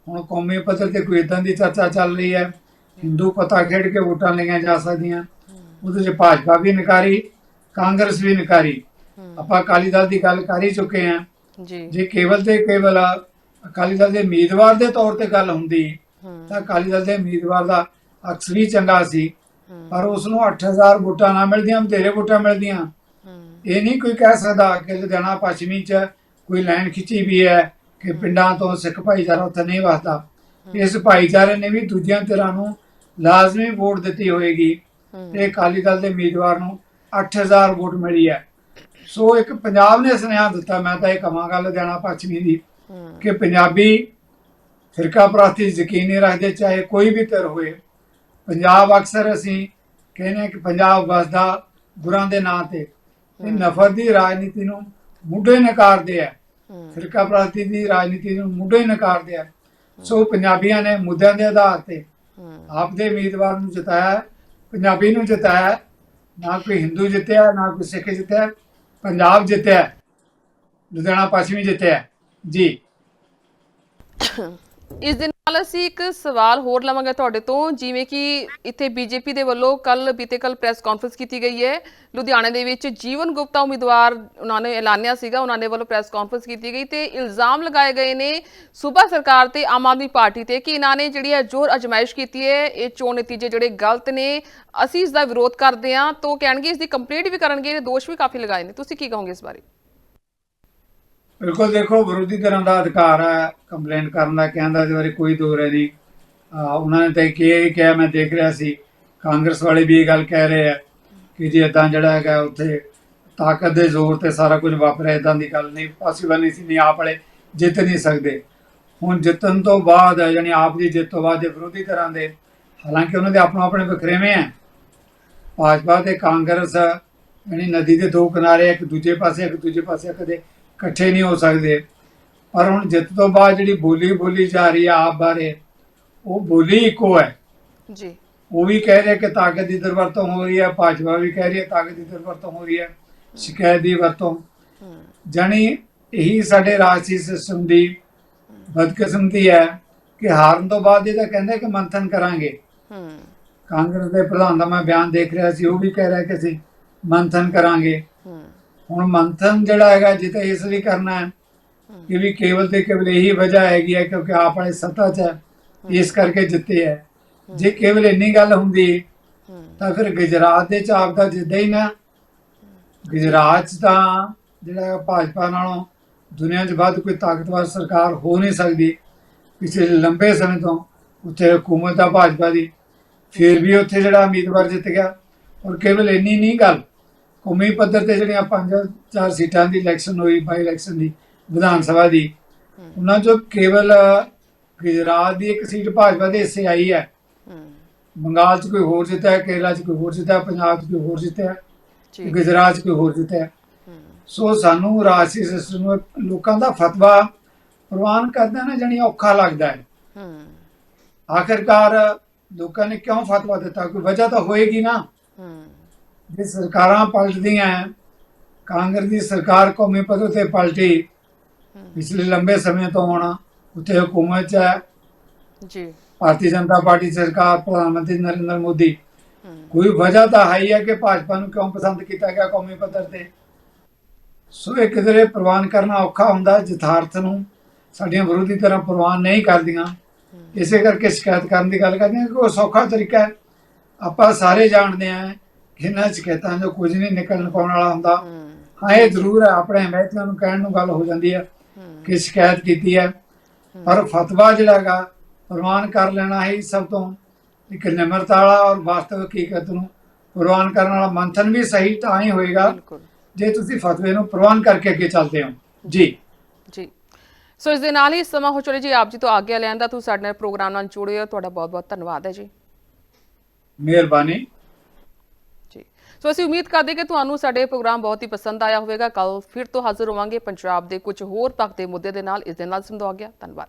ਹੁਣ ਕੌਮੀ ਪੱਧਰ ਤੇ ਕੋਈ ਇਦਾਂ ਦੀ ਚਰਚਾ ਚੱਲ ਰਹੀ ਹੈ। ਹਿੰਦੂ ਪਤਾ ਖੇਡ ਕੇ ਵੋਟਾਂ ਲਈਆਂ ਜਾ ਸਕਦੀਆਂ। ਉਹਦੇ 'ਚ ਭਾਜਪਾ ਵੀ ਨਕਾਰੀ ਕਾਂਗਰਸ ਵੀ ਨਕਾਰੀ। ਆਪਾਂ ਅਕਾਲੀ ਦਲ ਦੀ ਗੱਲ ਕਰ ਹੀ ਚੁੱਕੇ ਹਾਂ। ਜੀ। ਜੇ ਕੇਵਲ ਤੇ ਕੇਵਲ ਅਕਾਲੀ ਦਲ ਦੇ ਉਮੀਦਵਾਰ ਦੇ ਤੌਰ ਤੇ ਗੱਲ ਹੁੰਦੀ ਤਾਂ ਅਕਾਲੀ ਦਲ ਦੇ ਉਮੀਦਵਾਰ ਦਾ ਅਕਸ ਵੀ ਚੰਗਾ ਸੀ। ਪਰ ਉਸ ਨੂੰ 8000 ਵੋਟਾਂ ਨਾ ਮਿਲਦੀਆਂ ਬਥੇਰੇ ਵੋਟਾਂ ਮਿਲਦੀਆਂ। ਇਹ ਨਹੀਂ ਕੋਈ ਕਹਿ ਸਕਦਾ ਕਿ ਲੁਧਿਆਣਾ ਪੱਛਮੀ ਚ ਕੋਈ ਲਾਈਨ ਖਿੱਚੀ ਵੀ ਹੈ ਕਿ ਪਿੰਡਾਂ ਤੋਂ ਸਿੱਖ ਭਾਈਚਾਰਾ ਉੱਥੇ ਨਹੀਂ ਵਸਦਾ। ਇਸ ਭਾਈਚਾਰੇ ਨੇ ਵੀ ਦੂਜੀਆਂ ਧਿਰਾਂ ਨੂੰ ਲਾਜ਼ਮੀ ਵੋਟ ਦਿੱਤੀ ਹੋਏਗੀ। ਤੇ ਅਕਾਲੀ ਦਲ ਦੇ ਉਮੀਦਵਾਰ ਨੂੰ 8000 ਵੋਟ ਮਿਲੀ ਹੈ। ਸੋ ਇੱਕ ਪੰਜਾਬ ਨੇ ਸੁਨੇਹਾ ਦਿੱਤਾ ਮੈਂ ਤਾਂ ਇਹ ਕਵਾਂਗਾ ਲੁਧਿਆਣਾ ਪੱਛਮੀ ਦੀ ਕਿ ਪੰਜਾਬੀ ਫਿਰਕਾ ਪ੍ਰਸਤੀ ਯਕੀਨ ਰੱਖਦੇ ਚਾਹੇ ਕੋਈ ਵੀ ਧਿਰ ਹੋਏ ਪੰਜਾਬ ਅਕਸਰ ਅਸੀਂ ਕਹਿੰਦੇ ਕਿ ਪੰਜਾਬ ਵਸਦਾ ਗੁਰਾਂ ਦੇ ਨਾਂ ਤੇ। ਇਹ ਨਫ਼ਰਤ ਦੀ ਰਾਜਨੀਤੀ ਨੂੰ ਮੁੱਢੇ ਨਕਾਰਦੇ ਆ। ਫਿਰਕਾ ਪ੍ਰਸਤੀ ਦੀ ਰਾਜਨੀਤੀ ਨੂੰ ਮੁੱਢੇ ਨਕਾਰਦੇ ਆ। ਸੋ ਪੰਜਾਬੀਆਂ ਨੇ ਮੁੱਦਿਆਂ ਦੇ ਆਧਾਰ ਤੇ ਹੂੰ। ਆਪ ਦੇ ਉਮੀਦਵਾਰ ਨੂੰ ਜਿਤਾਇਆ ਪੰਜਾਬੀ ਨੂੰ ਜਿਤਾਇਆ। ਨਾ ਕੋਈ ਹਿੰਦੂ ਜਿੱਤਿਆ ਨਾ ਕੋਈ ਸਿੱਖ ਜਿੱਤਿਆ। ਪੰਜਾਬ ਜਿੱਤਿਆ ਲੁਧਿਆਣਾ ਪੱਛਮੀ ਜਿੱਤਿਆ ਜੀ। ਇਸ ਦਿਨ ਨਾਲ ਅਸੀਂ ਇੱਕ ਸਵਾਲ ਹੋਰ ਲਵਾਂਗੇ ਤੁਹਾਡੇ ਤੋਂ, ਜਿਵੇਂ ਕਿ ਇੱਥੇ ਬੀਜੇਪੀ ਦੇ ਵੱਲੋਂ ਕੱਲ ਬੀਤੇ ਕੱਲ ਪ੍ਰੈਸ ਕਾਨਫਰੰਸ ਕੀਤੀ ਗਈ ਹੈ। ਲੁਧਿਆਣੇ ਦੇ ਵਿੱਚ ਜੀਵਨ ਗੁਪਤਾ ਉਮੀਦਵਾਰ ਉਹਨਾਂ ਨੇ ਐਲਾਨਿਆ ਸੀਗਾ, ਉਹਨਾਂ ਦੇ ਵੱਲੋਂ ਪ੍ਰੈਸ ਕਾਨਫਰੰਸ ਕੀਤੀ ਗਈ ਤੇ ਇਲਜ਼ਾਮ ਲਗਾਏ ਗਏ ਨੇ ਸੂਬਾ ਸਰਕਾਰ ਤੇ ਆਮ ਆਦਮੀ ਪਾਰਟੀ ਤੇ ਕਿ ਇਹਨਾਂ ਨੇ ਜਿਹੜੀ ਹੈ ਜ਼ੋਰ ਅਜਮਾਇਸ਼ ਕੀਤੀ ਹੈ, ਇਹ ਚੋਣ ਨਤੀਜੇ ਜਿਹੜੇ ਗਲਤ ਨੇ, ਅਸੀਂ ਇਸ ਦਾ ਵਿਰੋਧ ਕਰਦੇ ਹਾਂ। ਤਾਂ ਉਹ ਕਹਿਣਗੇ, ਇਸ ਦੀ ਕੰਪਲੀਟ ਵੀ ਕਰਨਗੇ ਇਹ ਦੋਸ਼ ਵੀ ਕਾਫੀ ਲਗਾਏ ਨੇ। ਤੁਸੀਂ ਕੀ ਕਹੋਗੇ ਇਸ ਬਾਰੇ? ਬਿਲਕੁਲ ਦੇਖੋ, ਵਿਰੋਧੀ ਧਿਰਾਂ ਦਾ ਅਧਿਕਾਰ ਹੈ ਕੰਪਲੇਂਟ ਕਰਨ ਦਾ ਕਹਿੰਦਾ ਇਸ ਬਾਰੇ ਕੋਈ ਦੋ ਰਾਏ ਨਹੀਂ। ਉਹਨਾਂ ਨੇ ਤਾਂ ਕੀ ਇਹ ਕਿਹਾ, ਮੈਂ ਦੇਖ ਰਿਹਾ ਸੀ, ਕਾਂਗਰਸ ਵਾਲੇ ਵੀ ਇਹ ਗੱਲ ਕਹਿ ਰਹੇ ਆ ਕਿ ਜੀ ਇਦਾਂ ਜਿਹੜਾ ਹੈਗਾ, ਉੱਥੇ ਤਾਕਤ ਦੇ ਜ਼ੋਰ ਤੇ ਸਾਰਾ ਕੁਝ ਵਾਪਰਿਆ ਇਦਾਂ ਦੀ ਗੱਲ ਨਹੀਂ ਪੋਸੀਬਲ ਨਹੀਂ ਸੀ, ਨਹੀਂ ਆਪ ਵਾਲੇ ਜਿੱਤ ਨਹੀਂ ਸਕਦੇ। ਹੁਣ ਜਿੱਤਣ ਤੋਂ ਬਾਅਦ, ਯਾਨੀ ਆਪ ਦੀ ਜਿੱਤ ਤੋਂ ਬਾਅਦ ਦੇ ਵਿਰੋਧੀ ਧਿਰਾਂ ਦੇ, ਹਾਲਾਂਕਿ ਉਹਨਾਂ ਦੇ ਆਪਣਾ ਆਪਣੇ ਵਖਰੇਵੇਂ ਆ, ਭਾਜਪਾ ਤੇ ਕਾਂਗਰਸ, ਯਾਨੀ ਨਦੀ ਦੇ ਦੋ ਕਿਨਾਰੇ ਇੱਕ ਦੂਜੇ ਪਾਸੇ, ਇੱਕ ਦੂਜੇ ਪਾਸੇ ਕਦੇ ਇਕੱਠੇ ਨਹੀਂ ਹੋ ਸਕਦੇ। ਪਰ ਹੁਣ ਜਿੱਤ ਤੋਂ ਬਾਅਦ ਜਿਹੜੀ ਬੋਲੀ ਬੋਲੀ ਜਾ ਰਹੀ ਆ ਆਪ ਬਾਰੇ ਉਹ ਬੋਲੀ ਇੱਕੋ ਹੈ। ਜੀ। ਉਹ ਵੀ ਕਹਿ ਰਿਹਾ ਕਿ ਤਾਕਤ ਦੀ ਦੁਰਵਰਤੋਂ ਹੋ ਰਹੀ ਹੈ ਭਾਜਪਾ ਵੀ ਕਹਿ ਰਹੀ ਹੈ ਤਾਕਤ ਦੀ ਦੁਰਵਰਤੋਂ ਹੋ ਰਹੀ ਹੈ ਸ਼ਿਕਾਇਤ ਦੀ ਵਰਤੋਂ। ਜਾਣੀ ਇਹੀ ਸਾਡੇ ਰਾਜਸੀ ਸਿਸਟਮ ਦੀ ਬਦਕਿਸਮਤੀ ਹੈ ਕਿ ਹਾਰਨ ਤੋਂ ਬਾਅਦ ਇਹ ਤਾਂ ਕਹਿੰਦੇ ਕਿ ਮੰਥਨ ਕਰਾਂਗੇ। ਹੂੰ। ਕਾਂਗਰਸ ਦੇ ਪ੍ਰਧਾਨ ਦਾ ਮੈਂ ਬਿਆਨ ਦੇਖ ਰਿਹਾ ਸੀ ਉਹ ਵੀ ਕਹਿ ਰਿਹਾ ਕਿ ਅਸੀਂ ਮੰਥਨ ਕਰਾਂਗੇ। ਹੂੰ। ਹੁਣ ਮੰਥਨ ਜਿਹੜਾ ਹੈਗਾ ਜਿੱਤੇ ਇਸ ਲਈ ਕਰਨਾ ਹੈ, ਕਿ ਵੀ ਕੇਵਲ ਤੇ ਕੇਵਲ ਇਹੀ ਵਜ੍ਹਾ ਹੈਗੀ ਹੈ, ਕਿਉਂਕਿ ਆਪ ਵਾਲੇ ਸੱਤਾ 'ਚ ਹੈ, ਇਸ ਕਰਕੇ ਜਿੱਤੇ ਹੈ। ਜੇ ਕੇਵਲ ਇੰਨੀ ਗੱਲ ਹੁੰਦੀ, ਤਾਂ ਫਿਰ ਗੁਜਰਾਤ ਦੇ ਚ ਦਾ ਜਿੱਦਾਂ ਹੀ ਨਾ। ਗੁਜਰਾਤ 'ਚ ਤਾਂ ਜਿਹੜਾ ਭਾਜਪਾ ਨਾਲੋਂ ਦੁਨੀਆ 'ਚ ਵੱਧ ਕੋਈ ਤਾਕਤਵਰ ਸਰਕਾਰ ਹੋ ਨਹੀਂ ਸਕਦੀ। ਪਿਛਲੇ ਲੰਬੇ ਸਮੇਂ ਤੋਂ ਉੱਥੇ ਹਕੂਮਤ ਆ ਭਾਜਪਾ ਦੀ। ਫਿਰ ਵੀ ਉੱਥੇ ਜਿਹੜਾ ਉਮੀਦਵਾਰ ਜਿੱਤ ਗਿਆ, ਔਰ ਕੇਵਲ ਇੰਨੀ ਨਹੀਂ ਗੱਲ ਕੌਮੀ ਪੱਧਰ ਤੇ ਜਿਹੜੀਆਂ ਪੰਜ ਚਾਰ ਸੀਟਾਂ ਦੀ ਇਲੈਕਸ਼ਨ ਹੋਈ ਬਾਈ ਇਲੈਕਸ਼ਨ ਦੀ ਵਿਧਾਨ ਸਭਾ ਦੀ ਉਹਨਾਂ 'ਚੋਂ ਕੇਵਲ ਗੁਜਰਾਤ ਦੀ ਇੱਕ ਸੀਟ ਭਾਜਪਾ ਦੇ ਹਿੱਸੇ ਆਈ ਹੈ। ਬੰਗਾਲ 'ਚ ਕੋਈ ਹੋਰ ਜਿੱਤਿਆ ਹੈ, ਕੇਰਲਾ 'ਚ ਕੋਈ ਹੋਰ ਜਿੱਤਿਆ ਹੈ, ਪੰਜਾਬ 'ਚ ਕੋਈ ਹੋਰ ਜਿੱਤਿਆ ਹੈ, ਗੁਜਰਾਤ 'ਚ ਕੋਈ ਹੋਰ ਜਿੱਤਿਆ ਸੋ ਸਾਨੂੰ ਰਾਜਸੀ ਸਿਸਟਮ ਨੂੰ ਲੋਕਾਂ ਦਾ ਫਤਵਾ ਪ੍ਰਵਾਨ ਕਰਦਾ ਨਾ ਜਾਣੀ ਔਖਾ ਲੱਗਦਾ ਹੈ। ਆਖਿਰਕਾਰ ਲੋਕਾਂ ਨੇ ਕਿਉਂ ਫਤਵਾ ਦਿੱਤਾ? ਕੋਈ ਵਜ੍ਹਾ ਤਾਂ ਹੋਏਗੀ ਨਾ। ਜੇ ਸਰਕਾਰਾਂ ਪਲਟਦੀਆਂ ਹੈ, ਕਾਂਗਰਸ ਦੀ ਸਰਕਾਰ ਕੌਮੀ ਪੱਧਰ ਤੇ ਪਲਟੀ ਪਿਛਲੇ ਲੰਬੇ ਸਮੇਂ ਤੋਂ ਹੁਣ ਉੱਥੇ ਹਕੂਮਤ 'ਚ ਹੈ। ਜੀ। ਭਾਰਤੀ ਜਨਤਾ ਪਾਰਟੀ ਸਰਕਾਰ ਪ੍ਰਧਾਨ ਮੰਤਰੀ ਨਰਿੰਦਰ ਮੋਦੀ ਕੋਈ ਵਜ੍ਹਾ ਤਾਂ ਹੈ ਹੀ ਹੈ ਕਿ ਭਾਜਪਾ ਨੂੰ ਕਿਉਂ ਪਸੰਦ ਕੀਤਾ ਗਿਆ ਕੌਮੀ ਪੱਧਰ ਤੇ? ਸੋ ਇਹ ਕਿਧਰੇ ਪ੍ਰਵਾਨ ਕਰਨਾ ਔਖਾ ਹੁੰਦਾ ਯਥਾਰਥ ਨੂੰ ਸਾਡੀਆਂ ਵਿਰੋਧੀ ਤਰ੍ਹਾਂ ਪ੍ਰਵਾਨ ਨਹੀਂ ਕਰਦੀਆਂ। ਇਸੇ ਕਰਕੇ ਸ਼ਿਕਾਇਤ ਕਰਨ ਦੀ ਗੱਲ ਕਰਦੇ ਹਾਂ ਕਿ ਉਹ ਸੌਖਾ ਤਰੀਕਾ ਹੈ। ਆਪਾਂ ਸਾਰੇ ਜਾਣਦੇ ਹਾਂ ਇਹਨਾਂ ਸ਼ਿਕਾਇਤਾਂ ਤੋਂ ਕੁਝ ਨਹੀਂ ਨਿਕਲਣ ਪਾਉਣ ਵਾਲਾ ਹੁੰਦਾ। ਹੂੰ। ਇਹ ਜ਼ਰੂਰ ਹੈ ਆਪਣੇ ਮਹਿਕਮਿਆਂ ਨੂੰ ਕਹਿਣ ਨੂੰ ਗੱਲ ਹੋ ਜਾਂਦੀ ਹੈ ਕਿ ਸ਼ਿਕਾਇਤ ਕੀਤੀ ਹੈ। ਪਰ ਫਤਵਾ ਜਿਹੜਾ ਹੈਗਾ ਪ੍ਰਵਾਨ ਕਰ ਲੈਣਾ ਹੀ ਸਭ ਤੋਂ ਇੱਕ ਨਿਮਰਤਾ ਵਾਲਾ ਔਰ ਵਾਸਤਵ ਹਕੀਕਤ ਨੂੰ ਪ੍ਰਵਾਨ ਕਰਨ ਵਾਲਾ ਮੰਥਨ ਵੀ ਸਹੀ ਤਾਂ ਹੀ ਹੋਏਗਾ ਜੇ ਤੁਸੀਂ ਫਤਵੇ ਨੂੰ ਪ੍ਰਵਾਨ ਕਰਕੇ ਅੱਗੇ ਚੱਲਦੇ ਹੋ। ਜੀ। ਜੀ। ਸੋ ਇਸ ਦੇ ਨਾਲ ਹੀ ਸਮਾਂ ਹੋ ਚਲੇ ਜੀ ਆਪ ਜੀ ਤੋਂ ਆਗਿਆ ਲੈਣ ਦਾ ਤੁਸੀਂ ਸਾਡੇ ਨਾਲ ਪ੍ਰੋਗਰਾਮ ਨਾਲ ਜੁੜੇ ਹੋ। ਤੁਹਾਡਾ ਬਹੁਤ ਬਹੁਤ ਧੰਨਵਾਦ ਹੈ ਜੀ। ਮਿਹਰਬਾਨੀ। ਜੀ ਸੋ ਅਸੀਂ ਉਮੀਦ ਕਰਦੇ ਕਿ ਤੁਹਾਨੂੰ ਸਾਡੇ ਪ੍ਰੋਗਰਾਮ ਬਹੁਤ ਹੀ ਪਸੰਦ ਆਇਆ ਹੋਵੇਗਾ। ਕੱਲ ਫਿਰ ਤੋਂ ਹਾਜ਼ਰ ਹੋਵਾਂਗੇ ਪੰਜਾਬ ਦੇ ਕੁਝ ਹੋਰ ਤੱਕ ਦੇ ਮੁੱਦੇ ਦੇ ਨਾਲ। ਇਸ ਦੇ ਨਾਲ ਸੰਦੋ ਆ ਗਿਆ। ਧੰਨਵਾਦ।